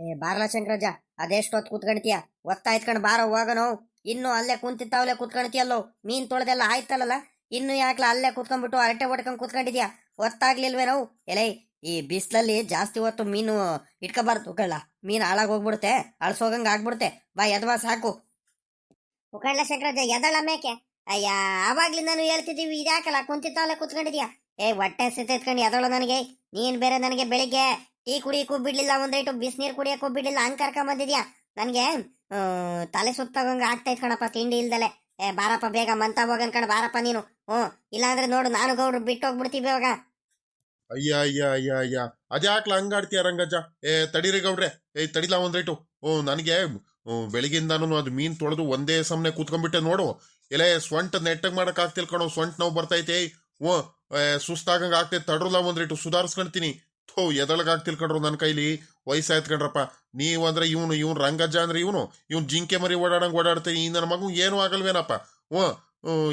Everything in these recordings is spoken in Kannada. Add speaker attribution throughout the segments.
Speaker 1: ಏ, ಬಾರ್ಲ ಶಂಕರಜ್ಜ ಅದೆಷ್ಟೊತ್ತು ಕೂತ್ಕೊಂಡ್ತೀಯ ಒತ್ತಾ ಇತ್ಕೊಂಡು ಬಾರೋ ಹೋಗನೋ ಇನ್ನು ಅಲ್ಲೇ ಕುಂತಿತ್ತಾವಲೆ ಕೂತ್ಕೊಂಡ್ತೀಯಲ್ಲೋ ಮೀನ್ ತೊಳೆದೆಲ್ಲ ಆಯ್ತಲ್ಲ ಇನ್ನು ಯಾಕ್ಲ ಅಲ್ಲೇ ಕುತ್ಕೊಂಡ್ಬಿಟ್ಟು ಅರಟೆ ಹೊಡ್ಕೊಂಡ್ ಕೂತ್ಕೊಂಡಿದ್ಯಾ? ಒತ್ತಾಗ್ಲಿಲ್ವೇನೋ ಎಲೆ, ಈ ಬಿಸಿಲಲ್ಲಿ ಜಾಸ್ತಿ ಹೊತ್ತು ಮೀನು ಇಟ್ಕೋಬಾರ್ದು ಕಳ್ಳ ಮೀನ್ ಹಾಳಾಗ್ ಹೋಗ್ಬಿಡುತ್ತೆ. ಅಳ್ಸೋಗಂಗ್ ಆಗ್ಬಿಡುತ್ತೆ. ಬಾ, ಎದವಾ ಸಾಕು.
Speaker 2: ಉಕಳ್ಳ ಶಂಕರಜ್ಜ ಎದಳ ಮೇಕೆ? ಅಯ್ಯ ಆವಾಗ್ಲಿಂದಾನು ಹೇಳ್ತಿದೀವಿ ಇದ್ಯಾಕಲ್ಲ ಕುಂತಿತ್ತಾವಲೆ ಕುತ್ಕೊಂಡಿದ್ಯಾ? ಏ, ಹೊಟ್ಟೆ ಸಿತ್ತಿತ್ಕೊಂಡು ಎದಳು ನನಗೆ? ನೀನ್ ಬೇರೆ ನನಗೆ ಬೆಳಿಗ್ಗೆ ಟೀ ಕುಡಿಯಕ್ಕೂ ಬಿಡ್ಲಿಲ್ಲ ಒಂದೈಟು ಬಿಸಿನೀರ್ ಕುಡಿಯಕ್ಕೂ ಬಿಡ್ಲಿಲ್ಲ ಹಂಗ್ ಕರ್ಕೊಂಡ್ ಬಂದಿದ್ಯಾ? ನನ್ಗೆ ತಲೆ ಸುತ್ತಾಗಂಗ ಆಗ್ತಾ ಕಣಪ್ಪ, ತಿಂಡಿ ಇಲ್ದಲೆ. ಏ, ಬಾರಪ್ಪ, ಬೇಗ ಮಂತ ಹೋಗನ್ ಕಣ, ಬಾರಪ್ಪ ನೀನು. ಹ್ಮ್ ಇಲ್ಲಾಂದ್ರೆ ನೋಡು, ನಾನು ಗೌಡ್ರು ಬಿಟ್ಟು ಹೋಗ್ಬಿಡ್ತೀವಿ ಇವಾಗ.
Speaker 3: ಅಯ್ಯ ಅಯ್ಯ ಅಯ್ಯ ಅಯ್ಯ. ಅದ್ಯಾಕ್ಲ ಹಂಗಾಡ್ತೀಯ ರಂಗಜ್ಜ? ಏ, ತಡೀರಿ ಗೌಡ್ರೆ. ಏ, ತಡಿಲ ಒಂದ್ ಹ್ಞೂ, ನನಗೆ ಬೆಳಿಗ್ಗೆಯಿಂದಾನು ಅದು ಮೀನ್ ತೊಳೆದು ಒಂದೇ ಸಮನೆ ಕೂತ್ಕೊಂಡ್ಬಿಟ್ಟೆ ನೋಡು. ಎಲೆ, ಸ್ವಂಟ್ ನೆಟ್ಟಗ್ ಮಾಡಕ್ ಆಗ್ತಿಲ್ ಸ್ವಂಟ್ ನೋವು ಬರ್ತೈತೆ ಓ ಸುಸ್ತಾಗಂಗ ಆಗ್ತೈತೆ, ತಡ್ರಲ್ಲ ಒಂದ್ ರೈಟು ಸುಧಾರಿಸ್ಕೊಂತೀನಿ ಥೋ, ಎದಳಗ್ ತಿಳ್ಕೊಂಡ್ರು ನನ್ನ ಕೈಲಿ? ವಯಸ್ಸಾಯ್ತು ಕಣ್ರಪ್ಪ. ನೀವು ಅಂದ್ರೆ ಇವನು, ಇವ್ನು ರಂಗಜ್ಜ ಅಂದ್ರೆ ಇವನು. ಇವ್ನು ಜಿಂಕೆ ಮರಿ ಓಡಾಡಂಗ್ ಓಡಾಡ್ತೀನಿ ಈ ನನ್ನ ಮಗು ಏನು ಆಗಲ್ವೇನಪ್ಪ? ಓ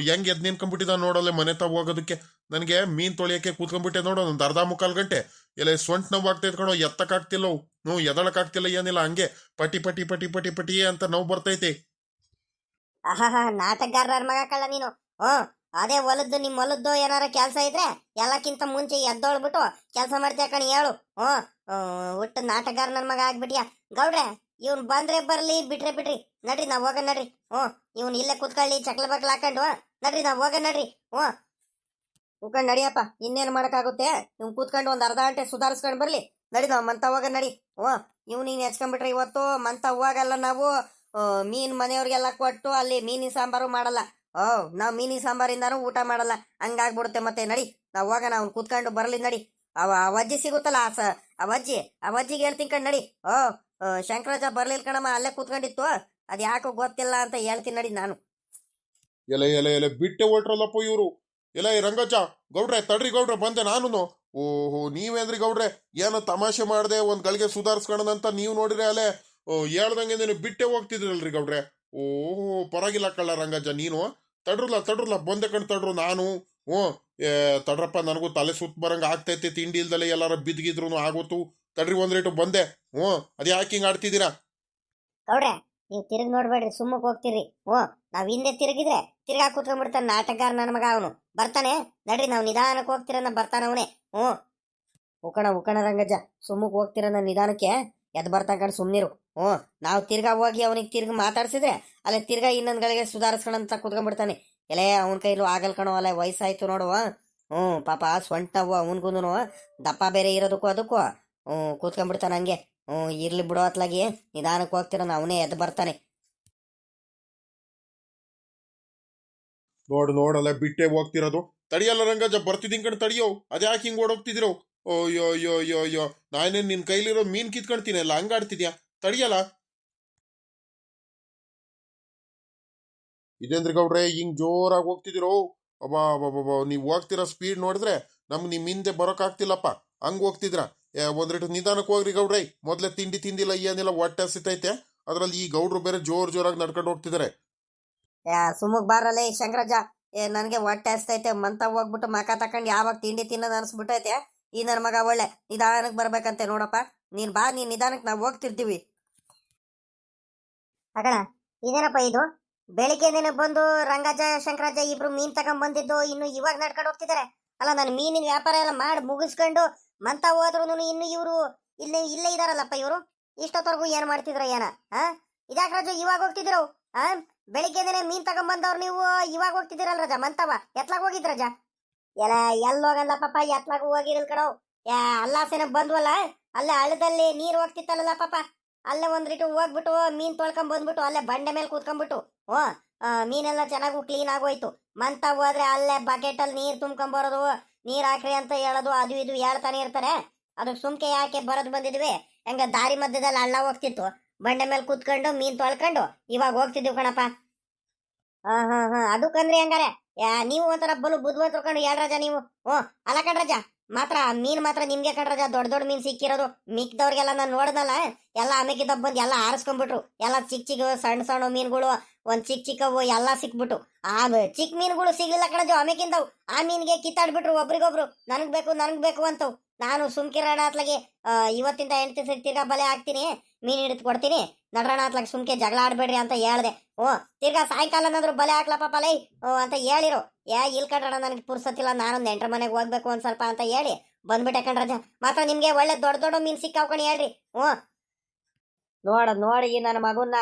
Speaker 3: ಹೆಂಗ್ ಎದ್ ಕಂಬಿಟ್ಟಿದ ನೋಡಲ್ಲ ಮನೆ ತಾವ್ ಹೋಗೋದಕ್ಕೆ. ನನಗೆ ಮೀನ್ ತೊಳಿಯಕ್ಕೆ ಕೂತ್ಕೊಂಡ್ಬಿಟ್ಟೆ ನೋಡು, ಒಂದು ಅರ್ಧ ಮುಕ್ಕಾಲ್ ಗಂಟೆ. ಎಲ್ಲ ಸೊಂಟ್ ನೋವು ಆಗ್ತಾ ಕಣೋ ಎತ್ತಕ್ಕಾಗ್ತಿಲ್ಲ ನೋವು ಎದಳಕ್ಕಾಗ್ತಿಲ್ಲ ಏನಿಲ್ಲ, ಹಂಗೆ ಪಟಿ ಪಟಿ ಪಟಿ ಪಟಿ ಪಟಿ ಅಂತ ನೋವು ಬರ್ತೈತಿ
Speaker 2: ಆಹಾ ನಾಟಕಗಾರರ ಮಗ ಕಳ್ಳ ನೀನು. ಹ್ಮ್ ಅದೇ ಹೊಲದ್ದು ನಿಮ್ಮ ಹೊಲದ್ದು ಏನಾರ ಕೆಲಸ ಇದ್ರೆ ಎಲ್ಲಕ್ಕಿಂತ ಮುಂಚೆ ಎದ್ದೋಳ್ಬಿಟ್ಟು ಕೆಲಸ ಮಾಡ್ತೀಯ ಕಣಿ, ಹೇಳು. ಹ್ಞೂ. ಒಟ್ಟು ನಾಟಕಗಾರ ನನ್ನ ಮಗ ಆಗ್ಬಿಟ್ಯಾ. ಗೌಡ್ರೆ, ಇವ್ನು ಬಂದ್ರೆ ಬರಲಿ, ಬಿಟ್ರೆ ಬಿಡ್ರಿ ನಡ್ರಿ, ನಾವ್ ಹೋಗ ನಡ್ರಿ. ಹ್ಞೂ. ಇವ್ನು ಇಲ್ಲೇ ಕುತ್ಕೊಳ್ಳಿ, ಚಕ್ಲ ಬಕ್ಲ ಹಾಕೊಂಡು. ನಡ್ರಿ, ನಾವ್ ಹೋಗ ನಡ್ರಿ. ಹ್ಞೂ.
Speaker 1: ಕೂತ್ಕೊಂಡು ನಡಿಯಪ್ಪ ಇನ್ನೇನು ಮಾಡೋಕ್ಕಾಗುತ್ತೆ? ನೀವು ಕೂತ್ಕೊಂಡು ಒಂದು ಅರ್ಧ ಗಂಟೆ ಸುಧಾರಿಸ್ಕೊಂಡು ಬರಲಿ. ನಡಿ ನಾವು ಮಂತ ಹೋಗ ನಡಿ ಓ ಇವ್ನು ಹಿಂಗೆ ಹೆಚ್ಕೊಂಡ್ಬಿಟ್ರೆ ಇವತ್ತು ಮಂತ ಹೋಗಲ್ಲ ನಾವು. ಮೀನ್ ಮನೆಯವ್ರಿಗೆಲ್ಲ ಕೊಟ್ಟು ಅಲ್ಲಿ ಮೀನಿನ ಸಾಂಬಾರು ಮಾಡಲ್ಲ. ಓ ನಾವು ಮೀನಿ ಸಾಂಬಾರಿಂದಾನು ಊಟ ಮಾಡಲ್ಲ. ಹಂಗಾಗ್ಬಿಡುತ್ತೆ ಮತ್ತೆ, ನಡಿ. ನಾವು ಹೋಗೋಣ, ಅವ್ನು ಕೂತ್ಕೊಂಡು ಬರಲಿ, ನಡಿ. ಅವ ಅವಜ್ಜಿ ಸಿಗುತ್ತಲ್ಲ, ಆ ಸ ಅವಜ್ಜಿ ಅವಜ್ಜಿಗೆ ಹೇಳ್ತೀನಿ ಕಣ್, ನಡಿ. ಓ ಶಂಕರಾಜ ಬರ್ಲಿಲ್ಲ ಕಣಮ್ಮ, ಅಲ್ಲೇ ಕೂತ್ಕೊಂಡಿತ್ತು. ಅದು ಯಾಕೋ ಗೊತ್ತಿಲ್ಲ ಅಂತ ಹೇಳ್ತೀನಿ, ನಡಿ ನಾನು.
Speaker 3: ಎಲೆ ಎಲೆ ಎಲೆ, ಬಿಟ್ಟೆ ಹೊಟ್ರಲ್ಲಪ್ಪ ಇವರು. ಎಲ್ಲ ಈ ರಂಗಜ್ಜ, ಗೌಡ್ರೆ, ತಡ್ರಿ ಗೌಡ್ರೆ, ಬಂದೆ ನಾನು ಓಹೋ ನೀವೇನ್ರಿ ಗೌಡ್ರೆ, ಏನೋ ತಮಾಷೆ ಮಾಡ್ದೆ, ಒಂದ್ ಗಳಿಗೆ ಸುಧಾರಿಸ್ಕೊಂಡಂತ ನೀವು ನೋಡಿದ್ರೆ ಅಲ್ಲೇ ಓ ಹೇಳ್ದಂಗೆ ಬಿಟ್ಟೆ ಹೋಗ್ತಿದ್ರಲ್ರಿ ಗೌಡ್ರೆ. ಓಹೋ ಪರವಾಗಿಲ್ಲ ಕಳ್ಳ ರಂಗಜ್ಜ, ನೀನು ತಡ್ರಲ್ಲ ತಡ್ರಲ್ಲ, ಬಂದೆ ಕಣ್ ತಡ್ರು ನಾನು. ಓ ತಡ್ರಪ್ಪ, ನನಗೂ ತಲೆ ಸುತ್ತ ಬರಂಗ ಆಗ್ತೈತಿ, ತಿಂಡಿ ಇಲ್ದಲೆ ಎಲ್ಲಾರ ಬಿದ್ಗಿದ್ರು ಆಗೋತು. ತಡ್ರಿ ಒಂದ್ ರೇಟು, ಬಂದೆ. ಹ್ಞೂ, ಅದೇ ಯಾಕೆ ಹಿಂಗ ಆಡ್ತಿದ್ದೀರಾ?
Speaker 2: ಗೌಡ್ರೆ, ನೀವು ತಿರುಗಿ ನೋಡ್ಬೇಡ್ರಿ, ಸುಮ್ಮಕ್ ಹೋಗ್ತೀರಿ ಓ ನಾವ್ ಹಿಂದೆ ತಿರುಗಿದ್ರೆ ತಿರ್ಗಾ ಕೂತ್ಕೊಂಡ್ಬಿಡ್ತಾನೆ ನಾಟಕಗಾರ ನನ್ನ ಮಗ ಅವನು. ಬರ್ತಾನೆ, ನಡ್ರಿ, ನಾವು ನಿಧಾನಕ್ಕೆ ಹೋಗ್ತಿರನ್ನ ಬರ್ತಾನೆ ಅವನೇ. ಹ್ಞೂ.
Speaker 1: ಉಕಣ ಉಕಣ ರಂಗಜ್ಜ, ಸುಮ್ಮಕ್ ಹೋಗ್ತಿರನ್ನ ನಿಧಾನಕ್ಕೆ ಎದ್ ಬರ್ತಾಕಂಡ್ ಸುಮ್ನಿರು. ಹ್ಞೂ, ನಾವು ತಿರ್ಗಾ ಹೋಗಿ ಅವನಿಗೆ ತಿರ್ಗಿ ಮಾತಾಡ್ಸಿದ್ರೆ ಅಲ್ಲೇ ತಿರ್ಗಾ ಇನ್ನೊಂದ್ಗಳಿಗೆ ಸುಧಾರಿಸ್ಕೊಂಡಂತ ಕುತ್ಕೊಂಡ್ಬಿಡ್ತಾನೆ. ಎಲೆ, ಅವನ ಕೈಲೂ ಆಗಲ್ ಕಣೋ, ಅಲ್ಲ ವಯಸ್ಸಾಯ್ತು ನೋಡುವ ಹ್ಞೂ, ಪಾಪ ಸೊಂಟ ನೋವು ಅವನಿಗೂ ದಪ್ಪ ಬೇರೆ ಇರೋದಕ್ಕೂ ಅದಕ್ಕೂ, ಹ್ಞೂ, ಕೂತ್ಕೊಂಡ್ಬಿಡ್ತಾನೆ ಹಂಗೆ. ಹ್ಞೂ, ಇರ್ಲಿ ಬಿಡೋ ಅತ್ಲಾಗಿ ನಿಧಾನಕ್ಕೆ ಹೋಗ್ತಿರೋನು ಅವನೇ ಎದ್ದು ಬರ್ತಾನೆ.
Speaker 3: ನೋಡು ನೋಡಲ್ಲ ಬಿಟ್ಟೆ ಹೋಗ್ತಿರೋದು. ತಡಿಯಲ್ಲ ರಂಗಜ ಬರ್ತಿದ್ದೀನಿ ಕಣ್, ತಡಿಯೋ. ಅದ್ಯಾಕೆ ಹಿಂಗ್ ಓಡೋಗ್ತಿದಿರೋ. ಅಯ್ಯೋ ಅಯ್ಯೋ ಅಯ್ಯೋ ಅಯ್ಯೋ. ನಾನೇನ್ ನಿನ್ನ ಕೈಲಿರೋ ಮೀನ್ ಕಿತ್ಕೊಳ್ತೀನಿ ಅಲ್ಲ, ಹಂಗಾಡ್ತಿದ್ಯಾ? ತಡಿಯಲ್ಲ. ಇದೇಂದ್ರಿ ಗೌಡ್ರೆ ಹಿಂಗ್ ಜೋರಾಗಿ ಹೋಗ್ತಿದಿರೋ? ಅಬ್ಬಾ ನೀವು ನೀವ್ ಹೋಗ್ತಿರೋ ಸ್ಪೀಡ್ ನೋಡಿದ್ರೆ ನಮ್ಗೆ ನಿಮ್ಮ ಹಿಂದೆ ಬರೋಕಾಗ್ತಿಲ್ಲಪ್ಪ ಹಂಗ್ ಹೋಗ್ತಿದ್ರ ಏ, ಒಂದ್ ರೇಟು ನಿಧಾನಕ್ಕೆ ಹೋಗ್ರಿ ಗೌಡ್ರೈ. ಮೊದಲೇ ತಿಂಡಿ ತಿಂದಿಲ್ಲ ಏನಿಲ್ಲ ಹೊಟ್ಟೆ ಸಿತೈತೆ ಅದ್ರಲ್ಲಿ ಈ ಗೌಡ್ರು ಬೇರೆ ಜೋರ್ ಜೋರಾಗಿ ನಡ್ಕೊಂಡು ಹೋಗ್ತಿದಾರೆ.
Speaker 1: ಯಾ ಬಾರಲ್ಲ ಈ ಶಂಕರಜ ಏ ನನಗೆ ಹೊಟ್ಟೆ ಹಸ್ತೈತೆ ಮಂತ ಹೋಗ್ಬಿಟ್ಟು ಮಕ ತಕೊಂಡು ಯಾವಾಗ ತಿಂಡಿ ತಿನ್ನೋದು ಅನ್ಸ್ಬಿಟ್ಟೈತೆ ಈ ನನ್ನ ಮಗ ಒಳ್ಳೆ ನಿಧಾನಕ್ಕೆ ಬರ್ಬೇಕಂತೆ ನೋಡಪ್ಪ. ನೀನ್ ಬಾ, ನೀನ್ ನಿಧಾನಕ್ಕೆ ನಾವು ಹೋಗ್ತಿರ್ತೀವಿ.
Speaker 2: ಅಗಣ, ಇದೇನಪ್ಪ ಇದು? ಬೆಳಿಗ್ಗೆದೇನೆ ಬಂದು ರಂಗಾಜ, ಶಂಕರಾಜ ಇಬ್ರು ಮೀನ್ ತಗೊಂಡ್ ಬಂದಿದ್ದು, ಇನ್ನು ಇವಾಗ ನಡ್ಕೊಂಡು ಹೋಗ್ತಿದ್ದಾರೆ ಅಲ್ಲ, ನಾನು ಮೀನಿನ ವ್ಯಾಪಾರ ಎಲ್ಲ ಮಾಡಿ ಮುಗಿಸ್ಕೊಂಡು ಮಂತ ಹೋದ್ರು ಇನ್ನು ಇವರು ಇಲ್ಲೇ ಇಲ್ಲೇ ಇದಾರಲ್ಲಪ್ಪ ಇವರು? ಇಷ್ಟೊತ್ತವರೆಗೂ ಏನ್ ಮಾಡ್ತಿದ್ರ ಏನ ಹಾ ಇದಾಕ ರಾಜು ಇವಾಗ ಹೋಗ್ತಿದ್ರು? ಹಾ ಬೆಳಿಗ್ಗೆದೇನೆ ಮೀನ್ ತಗೊಂಡ್ ಬಂದವ್ರು ನೀವು ಇವಾಗ ಹೋಗ್ತಿದ್ದೀರಲ್ಲ ರಜಾ, ಮಂತವ? ಎತ್ಲಾಗ ಹೋಗಿದ್ ರಜಾ? ಎಲ್ಲ ಹೋಗಲ್ಲ ಪಾಪ ಎತ್ಲಾಗ ಹೋಗಿರಲ್ ಕಣೋ. ಯಾ ಅಲ್ಲಾಸೆನ ಬಂದ್ವಲ್ಲ? ಅಲ್ಲೇ ಹಳ್ಳದಲ್ಲಿ ನೀರು ಹೋಗ್ತಿತ್ತಲ್ಲ ಪಾಪ. ಅಲ್ಲೇ ಒಂದ್ ರೀತಿ ಹೋಗ್ಬಿಟ್ಟು, ಮೀನ್ ತೊಳ್ಕೊಂಡ್ ಬಂದ್ಬಿಟ್ಟು, ಅಲ್ಲೇ ಬಂಡೆ ಮೇಲೆ ಕೂತ್ಕೊಂಡ್ಬಿಟ್ಟು, ಓ ಮೀನೆಲ್ಲ ಚೆನ್ನಾಗೂ ಕ್ಲೀನ್ ಆಗೋಯ್ತು. ಮಂತ ಹೋದ್ರೆ ಅಲ್ಲೇ ಬಕೆಟ್ ಅಲ್ಲಿ ನೀರ್ ತುಂಬ್ಕೊಂಡ್ ಬರೋದು, ನೀರ್ ಹಾಕ್ರಿ ಅಂತ ಹೇಳೋದು, ಅದು ಇದು ಹೇಳ್ತಾನೆ ಇರ್ತಾರೆ. ಅದು ಸುಮ್ಕೆ ಯಾಕೆ ಬರೋದು ಬಂದಿದ್ವಿ? ಹೆಂಗ ದಾರಿ ಮಧ್ಯದಲ್ಲಿ ಹಳ್ಳ ಹೋಗ್ತಿತ್ತು. ಬಂಡೆ ಮೇಲೆ ಕೂತ್ಕೊಂಡು, ಮೀನ್ ತೊಳ್ಕೊಂಡು, ಇವಾಗ ಹೋಗ್ತಿದ್ವಿ ಕಣಪ್ಪ. ಹಾ ಹಾ ಹಾ, ಅದಕ್ಕಂದ್ರೆ ಹೆಂಗಾರೆ? ನೀವು ಒಂಥರ ಬಲು ಬುದ್ಧ ಕಣು ರಾಜ ನೀವು. ಹ್ಞೂ ಅಲ್ಲ ಕಣ್ರಜ ಮಾತ್ರ ಮೀನ್ ಮಾತ್ರ ನಿಮ್ಗೆ ಕಡ್ರಾಗ ದೊಡ್ಡ ದೊಡ್ಡ ಮೀನ್ ಸಿಕ್ಕಿರೋದು ಮಿಕ್ದವ್ರಿಗೆಲ್ಲ ನಾನು ನೋಡ್ದಲ್ಲ ಎಲ್ಲ ಆಮೇಕಿದ ಬಂದು ಎಲ್ಲ ಆರಿಸ್ಕೊಂಡ್ಬಿಟ್ರು ಎಲ್ಲ ಚಿಕ್ಕ ಚಿಕ್ಕ ಸಣ್ಣ ಸಣ್ಣ ಮೀನುಗಳು, ಒಂದ್ ಚಿಕ್ಕ ಚಿಕ್ಕವು ಎಲ್ಲ ಸಿಕ್ಬಿಟ್ಟು ಆ ಚಿಕ್ಕ ಮೀನುಗಳು ಸಿಗ್ಲಿಲ್ಲ ಕಣಜು ಆಮೇಕಿಂದವು ಆ ಮೀನ್ಗೆ ಕಿತ್ತಾಡ್ಬಿಟ್ರು ಒಬ್ರಿಗೊಬ್ರು. ನನಗ್ ಬೇಕು, ನನಗೆ ಬೇಕು ಅಂತವ್.
Speaker 4: ನಾನು ಸುಮ್ಕಿರೋಣ ಅತ್ಲಾಗಿ ಇವತ್ತಿಂದ ಎಂಟು ದಿವಸ ತಿರ್ಗಾ ಬಲೆ ಹಾಕ್ತೀನಿ, ಮೀನು ಹಿಡಿದು ಕೊಡ್ತೀನಿ. ನಡ್ರಣ ಸುಮ್ಕೆ ಜಗಳ ಆಡ್ಬೇಡ್ರಿ ಅಂತ ಹೇಳ್ದೆ. ಓ, ತಿರ್ಗಾ ಅಂದ್ರೆ ಬಲೆ ಹಾಕ್ಲಪ್ಪ ಬಲೈ ಓ, ಅಂತ ಹೇಳಿರು. ಯಾ ಇಲ್ ಕಣ್ರಣ ನನಗೆ ಪುರ್ಸತ್ತಿಲ್ಲ, ನಾನು ನೆಂಟ್ರ ಮನೆಗೆ ಹೋಗ್ಬೇಕು ಒಂದು ಸ್ವಲ್ಪ ಅಂತ ಹೇಳಿ ಬಂದ್ಬಿಟ್ಟೆ ಕಣ್ರಜ ಮಾತ್ರ ನಿಮ್ಗೆ ಒಳ್ಳೆ ದೊಡ್ಡ ದೊಡ್ಡ ಮೀನ್ ಸಿಕ್ಕಾವ್ಕೊಂಡು ಹೇಳ್ರಿ. ಹ್ಞೂ
Speaker 2: ನೋಡ, ನೋಡಿ ನನ್ನ ಮಗುನ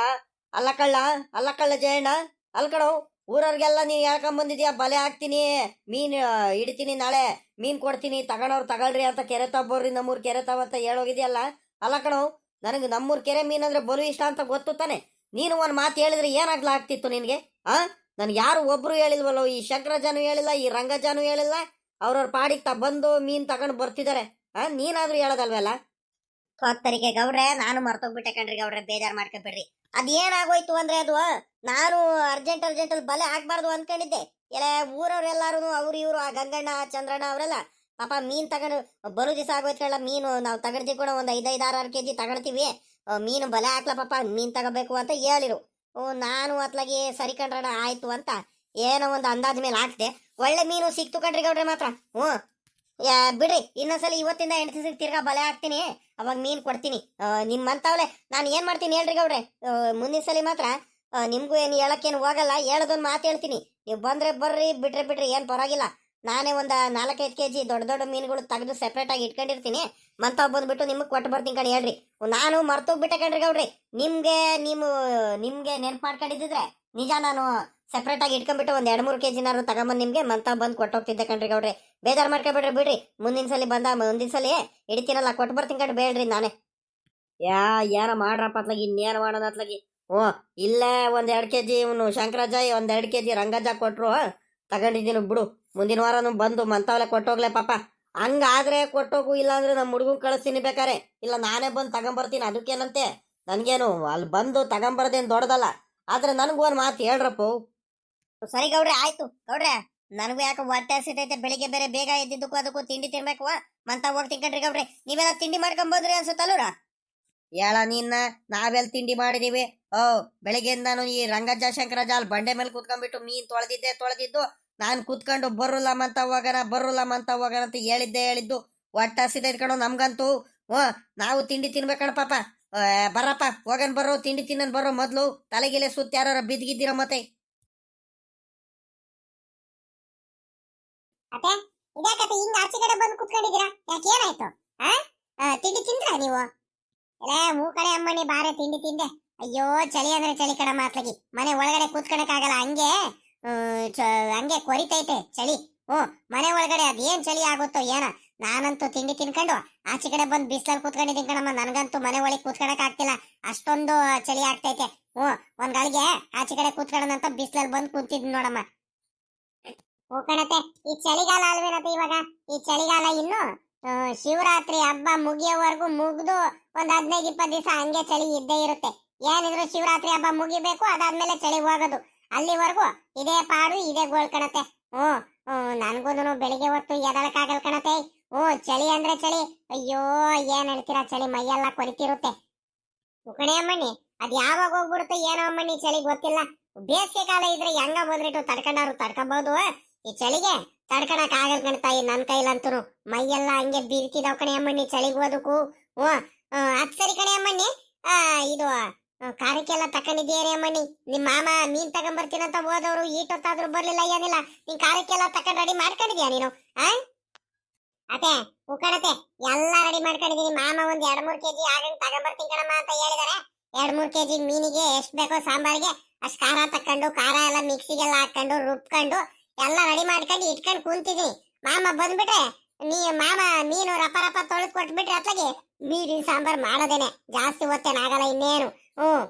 Speaker 2: ಅಲ್ಲ ಕಳ್ಳ ಅಲ್ಲ ಕಳ್ಳ ಜಯಣ್ಣ ಅಲ್ಲ ಕಣೋ. ಊರವ್ರಿಗೆಲ್ಲ ನೀನ್ ಹೇಳ್ಕೊಂಡ್ ಬಂದಿದ್ಯಾ? ಬಲೆ ಹಾಕ್ತೀನಿ, ಮೀನ್ ಹಿಡಿತೀನಿ ನಾಳೆ, ಮೀನ್ ಕೊಡ್ತೀನಿ, ತಗೊಂಡವ್ರು ತಗೊಳ್ರಿ ಅಂತ ಕೆರೆ ತಬ್ಬೋರಿ ನಮ್ಮೂರ್ ಕೆರೆ ಅಂತ ಹೇಳೋಗಿದ್ಯಲ್ಲ? ಅಲ್ಲ ಕಣೋ, ನನಗೆ ನಮ್ಮೂರ್ ಕೆರೆ ಮೀನ್ ಅಂದ್ರೆ ಬಲು ಇಷ್ಟ ಅಂತ ಗೊತ್ತು ತಾನೆ. ನೀನು ಒಂದ್ ಮಾತು ಹೇಳಿದ್ರೆ ಏನಾಗ್ಲಾ ಆಗ್ತಿತ್ತು ನಿನಗೆ? ಆ? ನನಗೆ ಯಾರು ಒಬ್ರು ಹೇಳಿಲ್ವಲ್ಲೋ, ಈ ಶಂಕರಜಾನು ಹೇಳಿಲ್ಲ, ಈ ರಂಗಜಾನು ಹೇಳಿಲ್ಲ? ಅವ್ರವ್ರ ಪಾಡಿಗೆ ತ ಬಂದು ಮೀನ್ ತಗೊಂಡು ಬರ್ತಿದಾರೆ. ಆ, ನೀನಾದರೂ ಹೇಳೋದಲ್ವಲ್ಲ?
Speaker 4: ಕೊತ್ತರಿಗೆ ಗೌಡ್ರೆ ನಾನು ಮರ್ತೋಗ್ಬಿಟ್ಟೆ ಕಣ್ರಿ ಗೌಡ್ರೆ ಬೇಜಾರು ಮಾಡ್ಕೊಬೇಡ್ರಿ ಅದೇನಾಗೋಯ್ತು ಅಂದ್ರೆ ಅದು ನಾನು ಅರ್ಜೆಂಟ್ ಅರ್ಜೆಂಟ್ ಅಲ್ಲಿ ಬಲೆ ಹಾಕ್ಬಾರ್ದು ಅನ್ಕೊಂಡಿದ್ದೆ. ಎಲ್ಲ ಊರವ್ರೆಲ್ಲಾರು ಅವ್ರು ಇವ್ರು ಆ ಗಂಗಣ್ಣ ಚಂದ್ರಣ್ಣ ಅವರೆಲ್ಲ ಪಾಪ ಮೀನ್ ತಗೊಂಡು ಬರು ದಿವಸ ಆಗೋಯ್ತಲ್ಲ ಮೀನು ನಾವು ತಗೊಳ್ತೀವಿ ಕೂಡ ಒಂದು ಐದೈದು ಆರು ಆರು ಕೆಜಿ ತಗೊಳ್ತೀವಿ. ಆ, ಮೀನು ಬಲೆ ಹಾಕ್ಲ ಪಾಪ ಮೀನ್ ತಗೋಬೇಕು ಅಂತ ಹೇಳಿರು. ನಾನು ಅತ್ಲಾಗಿ ಸರಿ ಕಂಡ್ರಣ ಆಯ್ತು ಅಂತ ಏನೋ ಒಂದು ಅಂದಾಜ್ ಮೇಲೆ ಹಾಕ್ದೆ. ಒಳ್ಳೆ ಮೀನು ಸಿಕ್ತು ಕಣ್ರಿ ಗೌಡ್ರೆ ಮಾತ್ರ. ಹ್ಞೂ. ಬಿಡ್ರಿ, ಇನ್ನೊಂದ್ಸಲ ಇವತ್ತಿಂದ ಎಂಟು ದಿವಸ ತಿರ್ಗಾ ಬಲೆ ಹಾಕ್ತೀನಿ. ಅವಾಗ ಮೀನ್ ಕೊಡ್ತೀನಿ. ನಿಮ್ ನಿಮ್ಮಂತವ್ಲೆ ನಾನು ಏನ್ ಮಾಡ್ತೀನಿ ಹೇಳ್ರಿ ಗೌಡ್ರೆ. ಮುಂದಿನ ಸಲ ಮಾತ್ರ ನಿಮಗೂ ಏನು ಹೇಳಕ್ಕೇನು ಹೋಗಲ್ಲ, ಹೇಳೋದೊಂದು ಮಾತು ಹೇಳ್ತೀನಿ. ನೀವು ಬಂದ್ರೆ ಬರ್ರಿ ಬಿಟ್ರೆ ಬಿಡ್ರಿ, ಏನ್ ಪರವಾಗಿಲ್ಲ. ನಾನೇ ಒಂದು ನಾಲ್ಕೈದು ಕೆ ಜಿ ದೊಡ್ಡ ದೊಡ್ಡ ಮೀನುಗಳು ತೆಗೆದು ಸೆಪ್ರೇಟ್ ಆಗಿ ಇಟ್ಕೊಂಡಿರ್ತೀನಿ. ಮಂತಾವ್ ಬಂದ್ಬಿಟ್ಟು ನಿಮಗೆ ಕೊಟ್ಟು ಬರ್ತೀನಿ ಕಣಿ, ಹೇಳ್ರಿ. ನಾನು ಮರ್ತೋಗ್ಬಿಟ್ಟೆ ಕಣ್ರಿ ಗೌಡ್ರಿ. ನಿಮ್ಗೆ, ನೀವು, ನಿಮ್ಗೆ ನೆನ್ಪು ಮಾಡ್ಕೊಂಡಿದ್ದಿದ್ರೆ ನಿಜ ನಾನು ಸೆಪ್ರೇಟ್ ಆಗಿ ಇಟ್ಕೊಂಡ್ಬಿಟ್ಟು ಒಂದ್ ಎರಡ್ ಮೂರು ಕೆ ಜಿನಾರು ತಗೊಂಬಂದು ನಿಮ್ಗೆ ಮಂತ ಬಂದು ಕೊಟ್ಟೋಗ್ತಿದ್ದೆ ಕಣ್ರಿ ಗೌಡ್ರಿ. ಬೇಜಾರ್ ಮಾಡ್ಕೊಬೇಡ್ರಿ ಬಿಡ್ರಿ. ಮುಂದಿನ ಸಲ ಬಂದ, ಮುಂದಿನ ಸಲ ಹಿಡಿತೀನಲ್ಲ ಕೊಟ್ಟು ಬರ್ತೀನಿ ಕಣ್, ಬೇಡ್ರಿ ನಾನೇ.
Speaker 2: ಯಾ ಏನ ಮಾಡ್ರಪ್ಪ ಅತ್ಲಾಗಿ, ಇನ್ನೇನು ಮಾಡೋಣ ಅತ್ಲಾಗಿ? ಓ, ಇಲ್ಲೇ ಒಂದ್ ಎರಡ್ ಕೆ ಜಿ ಇವನು ಶಂಕರಾಜ ಒಂದ್ ಎರಡ್ ಕೆ ಜಿ ರಂಗಜ್ಜ ಕೊಟ್ರು, ತಗೊಂಡಿದ್ದೀನಿ ಬಿಡು. ಮುಂದಿನ ವಾರನು ಬಂದು ಮಂತಾವಲೆ ಕೊಟ್ಟೋಗ್ಲೆ ಪಾಪ. ಹಂಗಾದ್ರೆ ಕೊಟ್ಟೋಗು ಇಲ್ಲ ಅಂದ್ರೆ ನಮ್ಮ ಹುಡುಗನ್ ಕಳಿಸ್ತೀನಿ ಬೇಕಾರೆ. ಇಲ್ಲ, ನಾನೇ ಬಂದು ತಗೊಂಬರ್ತೀನಿ, ಅದಕ್ಕೇನಂತೆ? ನನ್ಗೇನು ಅಲ್ಲಿ ಬಂದು ತಗೊಂಬರ್ದೇನು ದೊಡ್ಡದಲ್ಲ. ಆದ್ರೆ ನನಗೂ ಒಂದು ಮಾತು ಹೇಳ್ರಪ್ಪ.
Speaker 4: ಸರಿ ಗೌಡ್ರೆ, ಆಯ್ತು. ಗೌಡ್ರೆ, ನನಗೂ ಯಾಕೆ ಹೊಟ್ಟೆ ಹಸಿತೈತೆ, ಬೆಳಿಗ್ಗೆ ಬೇರೆ ಬೇಗ ಎದ್ದಿದ್ದಕ್ಕೂ ಅದಕ್ಕೂ ತಿಂಡಿ ತಿನ್ಬೇಕು. ಮಂತ ಹೋಗಿ ತಿನ್ಕಂಡ್ರಿ ಗೌಡ್ರೆ. ನೀವೆಲ್ಲ ತಿಂಡಿ ಮಾಡ್ಕೊಂಬೋದ್ರಿ ಅನ್ಸುತ್ತಲ್ಲೂರ
Speaker 2: ಹೇಳ ನಿನ್ನ ನಾವೆಲ್ಲ ತಿಂಡಿ ಮಾಡಿದೀವಿ. ಓ, ಬೆಳಿಗ್ಗೆಯಿಂದಾನು ಈ ರಂಗಜ್ಜ ಜಯಶಂಕರ ಜಾಲ್ ಬಂಡೆ ಮೇಲೆ ಕುತ್ಕೊಂಡ್ಬಿಟ್ಟು ಮೀನ್ ತೊಳೆದಿದ್ದೆ, ತೊಳೆದಿದ್ದು. ನಾನು ಕುತ್ಕೊಂಡು ಬರೋಲ್ಲ ಮಂತ ಹೋಗೋಣ ಬರೋಲ್ಲ ಮಂತ ಹೋಗೋಣ ಅಂತ ಹೇಳಿದ್ದೆ ಹೇಳಿದ್ದು. ಹೊಟ್ಟೆ ಹಸಿದ ಇಟ್ಕೊಂಡು ನಮ್ಗಂತೂ. ಓ, ನಾವು ತಿಂಡಿ ತಿನ್ಬೇಕಣ ಪಾಪ. ಬರಪ್ಪ, ಹೋಗನ್ ಬರೋ, ತಿಂಡಿ ತಿನ್ನನ್ ಬರೋ ಮೊದ್ಲು ತಲೆಗೆಲೆ ಸುತ್ತ ಯಾರು ಬಿದ್ಗಿದ್ದೀರ ಮತ್ತೆ?
Speaker 4: ಅತ್ತೆ ಇದ್ಯಾಕತ್ತೆ ಹಿಂಗ ಆಚೆ ಕಡೆ ಬಂದು ಕುತ್ಕೊಂಡಿದ್ದೀರಾ? ಯಾಕೆ ಏನಾಯ್ತು? ಆ? ತಿಂಡಿ ತಿಂದ್ರ ನೀವು? ಏ ಹೂ ಕಡೆ ಅಮ್ಮನಿ, ಬಾರೆ ತಿಂಡಿ ತಿಂದೆ. ಅಯ್ಯೋ, ಚಳಿ ಅಂದ್ರೆ ಚಳಿ ಕಡೆ ಮಾತ್ಲಗಿ. ಮನೆ ಒಳಗಡೆ ಕೂತ್ಕೊಳಕ್ ಆಗಲ್ಲ ಹಂಗೆ ಹಂಗೆ ಕೊರಿತೈತೆ ಚಳಿ. ಹ್ಞೂ, ಮನೆ ಒಳಗಡೆ ಅದೇನ್ ಚಳಿ ಆಗುತ್ತೋ ಏನ. ನಾನಂತೂ ತಿಂಡಿ ತಿನ್ಕೊಂಡು ಆಚೆ ಕಡೆ ಬಂದು ಬಿಸ್ಲಲ್ಲಿ ಕೂತ್ಕೊಂಡಿದ್ದೀನಿ ಕಣಮ್ಮ. ನನಗಂತೂ ಮನೆ ಒಳಗೆ ಕೂತ್ಕೊಳಕ್ ಆಗ್ತಿಲ್ಲ. ಅಷ್ಟೊಂದು ಚಳಿ ಆಗ್ತೈತೆ. ಹ್ಞೂ, ಒಂದ್ ಗಳಿಗೆ ಆಚೆ ಕಡೆ ಕೂತ್ಕೊಳ್ಳೋಣಂತ ಬಿಸ್ಲಲ್ಲಿ ಬಂದು ಕೂತಿದ್ ನೋಡಮ್ಮ. ಕಣತೆ. ಈ ಚಳಿಗಾಲ ಅಲ್ವೇನತೆ ಇವಾಗ? ಈ ಚಳಿಗಾಲ ಇನ್ನು ಶಿವರಾತ್ರಿ ಹಬ್ಬ ಮುಗಿಯೋವರೆಗೂ ಮುಗಿದು ಒಂದ್ ಹದಿನೈದು, ಇಪ್ಪತ್ತು ದಿವಸ ಹಂಗೆ ಚಳಿ ಇದ್ದೇ ಇರುತ್ತೆ. ಏನಿದ್ರು ಶಿವರಾತ್ರಿ ಹಬ್ಬ ಮುಗಿಬೇಕು, ಅದಾದ್ಮೇಲೆ ಚಳಿ ಹೋಗೋದು. ಅಲ್ಲಿವರೆಗೂ ಇದೇ ಪಾಡು, ಇದೇ ಗೋಳ್ ಕಣತೆ. ಹ್ಮ್ ಹ್ಮ್ ನನ್ಗೂನು ಬೆಳಿಗ್ಗೆ ಹೊತ್ತು ಎದಳಕ್ಕಾಗಲ್ ಕಣತೆ. ಹ್ಮ್ ಚಳಿ ಅಂದ್ರೆ ಚಳಿ. ಅಯ್ಯೋ, ಏನ್ ಹೇಳ್ತೀರಾ ಚಳಿ, ಮೈಯೆಲ್ಲ ಕೊರಿತಿರುತ್ತೆ. ಉಕಣೆ ಅಮ್ಮಣ್ಣಿ, ಅದ್ ಯಾವಾಗ ಹೋಗ್ಬಿಡುತ್ತೆ ಏನೋ ಅಮ್ಮಣ್ಣಿ ಚಳಿ ಗೊತ್ತಿಲ್ಲ. ಬೇಸಿಗೆ ಕಾಲ ಇದ್ರೆ ಹೆಂಗ ಬಂದ್ರಿಟ್ಟು ತಡ್ಕೊಂಡವ್ರು ತಡ್ಕೊಬಹುದು ಈ ಚಳಿಗೆ ತಡ್ಕಣಕ್ ಆಗಲ್ ಕಣ್ತಾಯಿ ನನ್ ಕೈಲಂತೂ ಮೈಯೆಲ್ಲ ಹಂಗೆ ಬೀರ್ತಿದಾವ್ ಕಣೆ ಅಮ್ಮಣ್ಣಿ, ಚಳಿಗೆ ಹೋದಕ್ಕೂ. ಓ ಅದ್ ಸರಿ ಕಣೆ ಅಮ್ಮಣ್ಣಿ. ಆ, ಇದು ಕಾರ್ಯಕ್ಕೆಲ್ಲ ತಕೊಂಡಿದ್ದೀರಿ ಅಮ್ಮಣ್ಣಿ. ನಿಮ್ ಮಾಮ ಮೀನ್ ತಗೊಂಬರ್ತೀನಂತ ಹೋದವ್ರು, ಈಟೊತ್ತಾದ್ರೂ ಬರ್ಲಿಲ್ಲ, ಏನಿಲ್ಲ. ನೀನ್ ಕಾರ್ಯಕ್ಕೆಲ್ಲ ತಕೊಂಡ್ ರೆಡಿ ಮಾಡ್ಕೊಂಡಿದ್ಯಾ ನೀನು, ಆ? ಅತೆ ಉಕ್ಕಣತೆ ಎಲ್ಲ ರೆಡಿ ಮಾಡ್ಕೊಂಡಿದೀನಿ ಮಾಮ ಒಂದ್ ಎರಡ್ ಮೂರ್ ಕೆಜಿ ಆಗಂಗ್ ತಗೊಂಬರ್ತೀನಿ ಕಣಮ್ಮ ಅಂತ ಹೇಳಿದಾರೆ. ಎರಡ್ ಮೂರ್ ಕೆಜಿ ಮೀನಿಗೆ ಎಷ್ಟ್ ಬೇಕೋ ಸಾಂಬಾರ್ಗೆ ಅಷ್ಟ್ ಖಾರ ತಕೊಂಡು ಖಾರ ಎಲ್ಲ ಮಿಕ್ಸಿಗೆಲ್ಲ ಹಾಕೊಂಡು ರುಬ್ಕೊಂಡು ಎಲ್ಲ ರೆಡಿ ಮಾಡ್ಕೊಂಡು ಇಟ್ಕೊಂಡು ಕುಂತಿದ್ದೀನಿ. ಮಾಮ ಬಂದ್ಬಿಟ್ರೆ ನೀ, ಮಾಮ ಮೀನು ರಪ ರಪ ತೊಳೆದ್ ಕೊಟ್ಬಿಟ್ರೆ ಅತ್ಲಾಗೆ ಮೀನಿನ ಸಾಂಬಾರ್ ಮಾಡೋದೇನೆ. ಜಾಸ್ತಿ ಹೊತ್ತೇನಾಗಲ್ಲ ಇನ್ನೇನು. ಹ್ಮ್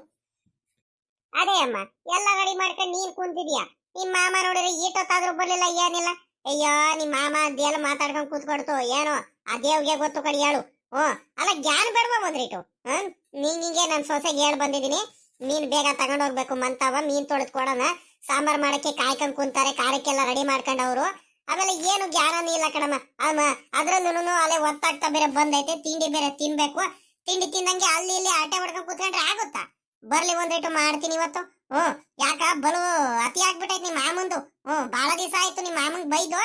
Speaker 4: ಅದೇ ಅಮ್ಮ, ಎಲ್ಲ ರೆಡಿ ಮಾಡ್ಕೊಂಡು ನೀನ್ ಕುಂತಿದ್ಯಾ? ನಿಮ್ ಮಾಮ ನೋಡಿದ್ರೆ ಈಟೊತ್ತಾದ್ರೂ ಬರಲಿಲ್ಲ, ಏನಿಲ್ಲ. ಅಯ್ಯೋ, ನಿಮ್ ಮಾಮ ಅದೆಲ್ಲ ಮಾತಾಡ್ಕೊಂಡ್ ಕೂತ್ಕೊಡ್ತು, ಏನೋ. ಆ ದೇವ್ಗೆ ಗೊತ್ತು ಕಡಿ ಹೇಳು. ಹ್ಮ್ ಅಲ್ಲ, ಜ್ಞಾನ ಬೇಡವಾ ಬಂದ್ರಿಟ್ಟು ಹ್ಮ್ ನೀನ್ ಹಿಂಗೆ ನನ್ ಸೊಸೆಗೆ ಹೇಳ್ ಬಂದಿದೀನಿ ಮೀನ್ ಬೇಗ ತಗೊಂಡೋಗ್ಬೇಕು, ಮಂತವ, ಮೀನ್ ತೊಳೆದ್ ಕೊಡೋಣ. ಸಾಂಬಾರ್ ಮಾಡಕ್ಕೆ ಕಾಯ್ಕೊಂಡ್ ಕುಂತಾರೆ, ಖಾರಕ್ಕೆಲ್ಲ ರೆಡಿ ಮಾಡ್ಕೊಂಡವ್ರು ಆಮೇಲೆ ಏನು ಜ್ಞಾನನೇ ಇಲ್ಲ ಕಣಮ್ಮ. ಅದ್ರಲ್ಲೂ ಅಲ್ಲೇ ಒತ್ತಾಗ್ತಾ ಬೇರೆ ಬಂದೈತೆ, ತಿಂಡಿ ಬೇರೆ ತಿನ್ಬೇಕು. ತಿಂಡಿ ತಿಂದಂಗೆ ಅಲ್ಲಿ ಇಲ್ಲಿ ಆಟೆ ಹೊಡ್ಕೊಂಡ್ ಕೂತ್ಕೊಂಡ್ರೆ ಆಗುತ್ತಾ? ಬರ್ಲಿ ಒಂದೇಟು ಮಾಡ್ತೀನಿ ಇವತ್ತು. ಹ್ಮ್ ಯಾಕ? ಬಲು ಅತಿ ಆಗ್ಬಿಟ್ಟೈತಿ ನಿಮ್ ಮಾಮಂದು. ಹ್ಮ್ ಬಹಳ ದಿವಸ ಆಯ್ತು ನಿಮ್ ಮಾಮಂಗ್ ಬೈದು.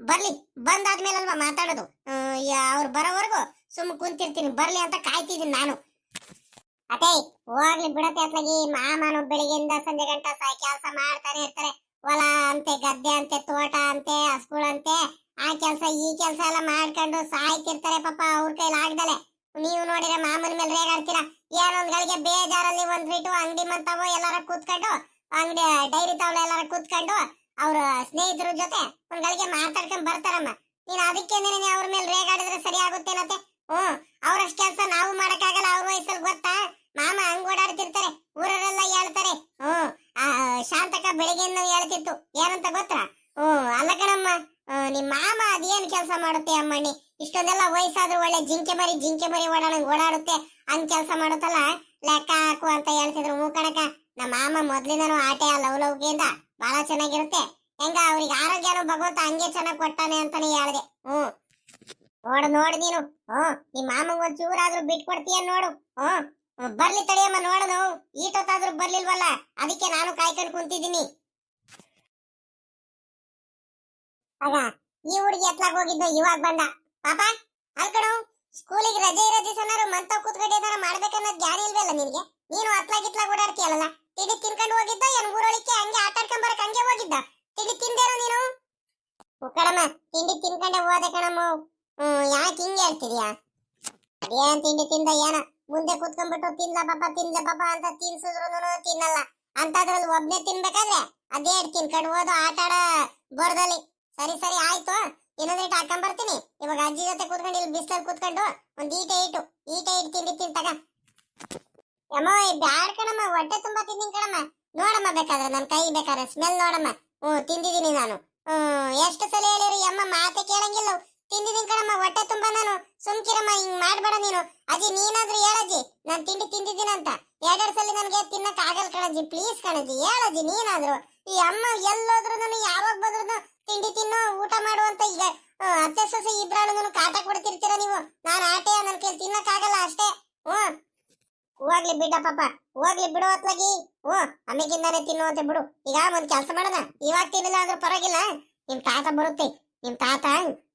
Speaker 4: ಬರ್ಲಿ ಬಂದಾದ್ಮೇಲೆ ಅಲ್ವಾ ಮಾತಾಡೋದು ಅವ್ರು ಬರೋವರೆಗೂ ಸುಮ್ಮ ಕುಂತಿರ್ತೀನಿ. ಬರ್ಲಿ ಅಂತ ಕಾಯ್ತಿದ್ದೀನಿ ನಾನು. ಅದೇ ಹೋಗ್ಲಿ ಬಿಡತ್ತೆ ಅತ್ಲಾಗಿ. ಮಾಮನು ಬೆಳಿಗ್ಗೆಯಿಂದ ಸಂಜೆ ಗಂಟ ಕೆಲಸ ಮಾಡ್ತಾನೆ ಇರ್ತಾರೆ. ಹೊಲ ಅಂತೆ, ಗದ್ದೆ ಅಂತೆ, ತೋಟ ಅಂತೆ ಹಸ್ಗಳಂತೆ ಆ ಕೆಲಸ, ಈ ಕೆಲಸ ಎಲ್ಲ ಮಾಡ್ಕೊಂಡು ಸಾಯ್ತಿರ್ತಾರೆ ಪಾಪ ಅವ್ರ ಕೈಲಿ ಆಗ್ದಲೆ. ನೀವು ನೋಡಿದ್ರೆ ಮಾಮನ ಮೇಲೆ ರೇಗಾಡ್ತೀರಾ ಏನೊಂದ್ ಗಳಿಗೆ ಬೇಜಾರಲ್ಲಿ ಒಂದ್ ಬಿಟ್ಟು ಅಂಗಡಿ ಮಂತವ ಎಲ್ಲಾರ ಕೂತ್ಕೊಂಡು, ಅಂಗಡಿ, ಡೈರಿ ತವಳ ಎಲ್ಲಾರ ಕೂತ್ಕೊಂಡು ಅವ್ರ ಸ್ನೇಹಿತರ ಜೊತೆ ಒಂದ್ ಗಳಿಗೆ ಮಾತಾಡ್ಕೊಂಡ್ ಬರ್ತಾರಮ್ಮ. ನೀನ್ ಅದಕ್ಕೆ ಅವ್ರ ಮೇಲೆ ರೇಗಾಡಿದ್ರೆ ಸರಿ ಆಗುತ್ತೇನತ್ತೆ? ಹ್ಮ್ ಅವ್ರಷ್ಟ್ ಕೆಲ್ಸ ನಾವು ಮಾಡಕ್ಕಾಗಲ್ಲ, ಅವ್ರ ವಯಸ್ಸಲ್ಲಿ ಗೊತ್ತಾ? ಮಾಮ ಹಂಗ್ ಓಡಾಡ್ತಿರ್ತಾರೆ ಊರರೆಲ್ಲಾ ಹೇಳ್ತಾರೆ. ಹ್ಮ್ ಶಾಂತಕ ಬೆಳಿಗ್ಗೆಯಿಂದ ಹೇಳ್ತಿತ್ತು. ಏನಂತ ಗೊತ್ತಾ? ಹ್ಮ್ ಅಲ್ಲ ಕಣಮ್ಮ ನಿಮ್ ಮಾಮ ಅದೇನ್ ಕೆಲಸ ಮಾಡುತ್ತೆ ಅಮ್ಮಣ್ಣಿ? ಇಷ್ಟೊಂದೆಲ್ಲ ವಯಸ್ಸಾದ್ರೂ ಒಳ್ಳೆ ಜಿಂಕೆ ಮರಿ ಜಿಂಕೆ ಮರಿ ಓಡಾಡಂಗ್ ಓಡಾಡುತ್ತೆ, ಹಂಗ್ ಕೆಲಸ ಮಾಡುತ್ತಲ್ಲ? ಲೆಕ್ಕ ಹಾಕು ಅಂತ ಹೇಳ್ತಿದ್ರು ಮೂಕಣಕ ಕಣಕ. ನಮ್ಮ ಮಾಮ ಮೊದ್ಲಿಂದನೂ ಆಟೆ, ಲವ್ ಲವಲವಿಕೆಯಿಂದ ಬಹಳ ಚೆನ್ನಾಗಿರುತ್ತೆ. ಹೆಂಗ, ಅವ್ರಿಗೆ ಆರೋಗ್ಯನು ಭಗವಂತ ಹಂಗೆ ಚೆನ್ನಾಗಿ ಕೊಟ್ಟಾನೆ ಅಂತಾನೆ ಹೇಳ್ದೆ. ಹ್ಮ್ ನೋಡು ನೋಡು ನೀನು. ಹ್ಮ್, ನಿಮ್ ಮಾಮಂಗ್ ಒಂದ್ ಚೂರಾದ್ರೂ ಬಿಟ್ಕೊಡ್ತೀಯ ನೋಡು. ಹ್ಮ್ ಬರ್ಲಿ ತಡಿಯಮ್ಮ ನೋಡೋದು ಈಟೊತ್ತಾದ್ರೂ ಬರ್ಲಿಲ್ವಲ್ಲ? ಅದಕ್ಕೆ ನಾನು ಕಾಯ್ಕೊಂಡು ಕುಂತಿದ್ದೀನಿ. ಆಗ, ಈ ಹುಡುಗಿ ಎತ್ಲಾಗ ಹೋಗಿದ್ದು ಇವಾಗ ಬಂದ. ಪಾಪ ಅಲ್ಕಡು ಸ್ಕೂಲಿಗೆ ರಜೆ ಇರೋ ದಿವಸನಾರು ಮಂತ ಕೂತ್ಕೊಂಡು ಏನಾರ ಮಾಡ್ಬೇಕನ್ನೋದು ಜ್ಞಾನ ಇಲ್ವಲ್ಲ ನಿನ್ಗೆ? ನೀನು ಅತ್ಲಾಗ ಇತ್ಲಾಗ ಓಡಾಡ್ತೀಯಲ್ಲ ತಿಂಡಿ ತಿನ್ಕೊಂಡು ಹೋಗಿದ್ದ ಏನ್ ಊರೊಳಿಕೆ ಹಂಗೆ ಆಟಾಡ್ಕೊಂಡ್ ಬರಕ್ ಹಂಗೆ ಹೋಗಿದ್ದ? ತಿಂಡಿ ತಿಂದೇನೋ ನೀನು? ಕಣಮ್ಮ, ತಿಂಡಿ ತಿನ್ಕೊಂಡೆ ಹೋದೆ ಕಣಮ್ಮ. ಹ್ಮ್, ಯಾಕೆ ಹಿಂಗೆ ಹೇಳ್ತಿದ್ಯಾ? ಅದೇನ್ ತಿಂಡಿ ತಿಂದ ಏನ? ಮುಂದೆ ಕುತ್ಕೊಂಡ್ಬಿಟ್ಟು ತಿನ್ಲ ಪಾಪ ತಿನ್ಲ ಪಾಪ ಅಂತ ತಿನ್ಸಿದ್ರು ತಿನ್ನಲ್ಲ. ಅಂತದ್ರಲ್ಲಿ ಒಬ್ನೇ ತಿನ್ಬೇಕಾದ್ರೆ ಅದೇ ತಿನ್ಕೊಂಡು ಹೋದ ಆಟ ಆಡ ಬರ್ದಲ್ಲಿ. ಸರಿ ಸರಿ, ಆಯ್ತು. ಇನ್ನೊಂದ್ ಇಟ್ಟು ಹಾಕೊಂಡ್ ಬರ್ತೀನಿ. ಇವಾಗ ಅಜ್ಜಿ ಜೊತೆ ಕೂತ್ಕೊಂಡು, ಇಲ್ಲಿ ಬಿಸಿಲಲ್ಲಿ ಕೂತ್ಕೊಂಡು ಒಂದ್ ಈಟ ಇಟ್ಟು ಈಟ ಇಟ್ಟು ತಿಂಡಿ ತಿಂತಾಗ ಯಮ್ಮ ಬ್ಯಾಡ್ ಕಣಮ್ಮ, ಹೊಟ್ಟೆ ತುಂಬಾ ತಿಂದಿನ ಕಣಮ್ಮ. ನೋಡಮ್ಮ ಬೇಕಾದ್ರೆ, ನನ್ ಕೈ ಬೇಕಾದ್ರೆ ಸ್ಮೆಲ್ ನೋಡಮ್ಮ. ಹ್ಮ್ ತಿಂದಿದ್ದೀನಿ ನಾನು. ಹ್ಮ್, ಎಷ್ಟು ಸಲ ಹೇಳಿರಿ ಅಮ್ಮ ಮಾತೆ ಕೇಳಂಗಿಲ್ಲ. ತಿಂದಿದ್ದೀನಿ ಕಣಮ್ಮ, ಹೊಟ್ಟೆ ತುಂಬ ನಾನು. ಸುಮ್ಕಿರಮ್ಮ, ಹಿಂಗ್ ಮಾಡ್ಬೇಡ ನೀನು. ಅಜ್ಜಿ, ನೀನಾದ್ರೂ ಹೇಳಜ್ಜಿ ನಾನು ತಿಂಡಿ ತಿಂದಿದ್ದೀನಿ ಅಂತ. ಎರಡೆರಡು ಸಲ ನನಗೆ ತಿನ್ನಕ್ ಆಗಲ್ಲ ಕಣಜ್ಜಿ ಪ್ಲೀಸ್ ಕಣಜ್ಜಿ ಹೇಳಜ್ಜಿ ನೀನಾದ್ರೂ. ಈ ಅಮ್ಮ ಎಲ್ಲೋದ್ರು ಯಾವಾಗ ಬಂದ್ರು ತಿಂಡಿ ತಿನ್ನೋ, ಊಟ ಮಾಡು ಅಂತ ಈಗ ಅತ್ತೆ ಸೊಸೆ ಇಬ್ರಾಳು ಕಾಟ ಕೊಡ್ತಿರ್ತೀರ ನೀವು? ನಾನು ಆಟೆ ನನ್ನ ಕೈಲಿ ತಿನ್ನಕ್ ಆಗಲ್ಲ ಅಷ್ಟೇ. ಹ್ಮ್ ಹೋಗ್ಲಿ ಬಿಡ ಪಾಪ. ಹೋಗ್ಲಿ ಬಿಡು ಓ ಹ್ಮ್ ಅಮ್ಮಿಗಿಂದಾನೆ ತಿನ್ನುವಂತೆ ಬಿಡು. ಈಗ ಒಂದ್ ಕೆಲಸ ಮಾಡೋಣ. ಇವಾಗ ತಿನ್ನಲ್ಲ ಆದ್ರೂ ಪರವಾಗಿಲ್ಲ. ನಿಮ್ ತಾತ ಬರುತ್ತೆ. ನಿಮ್ ತಾತ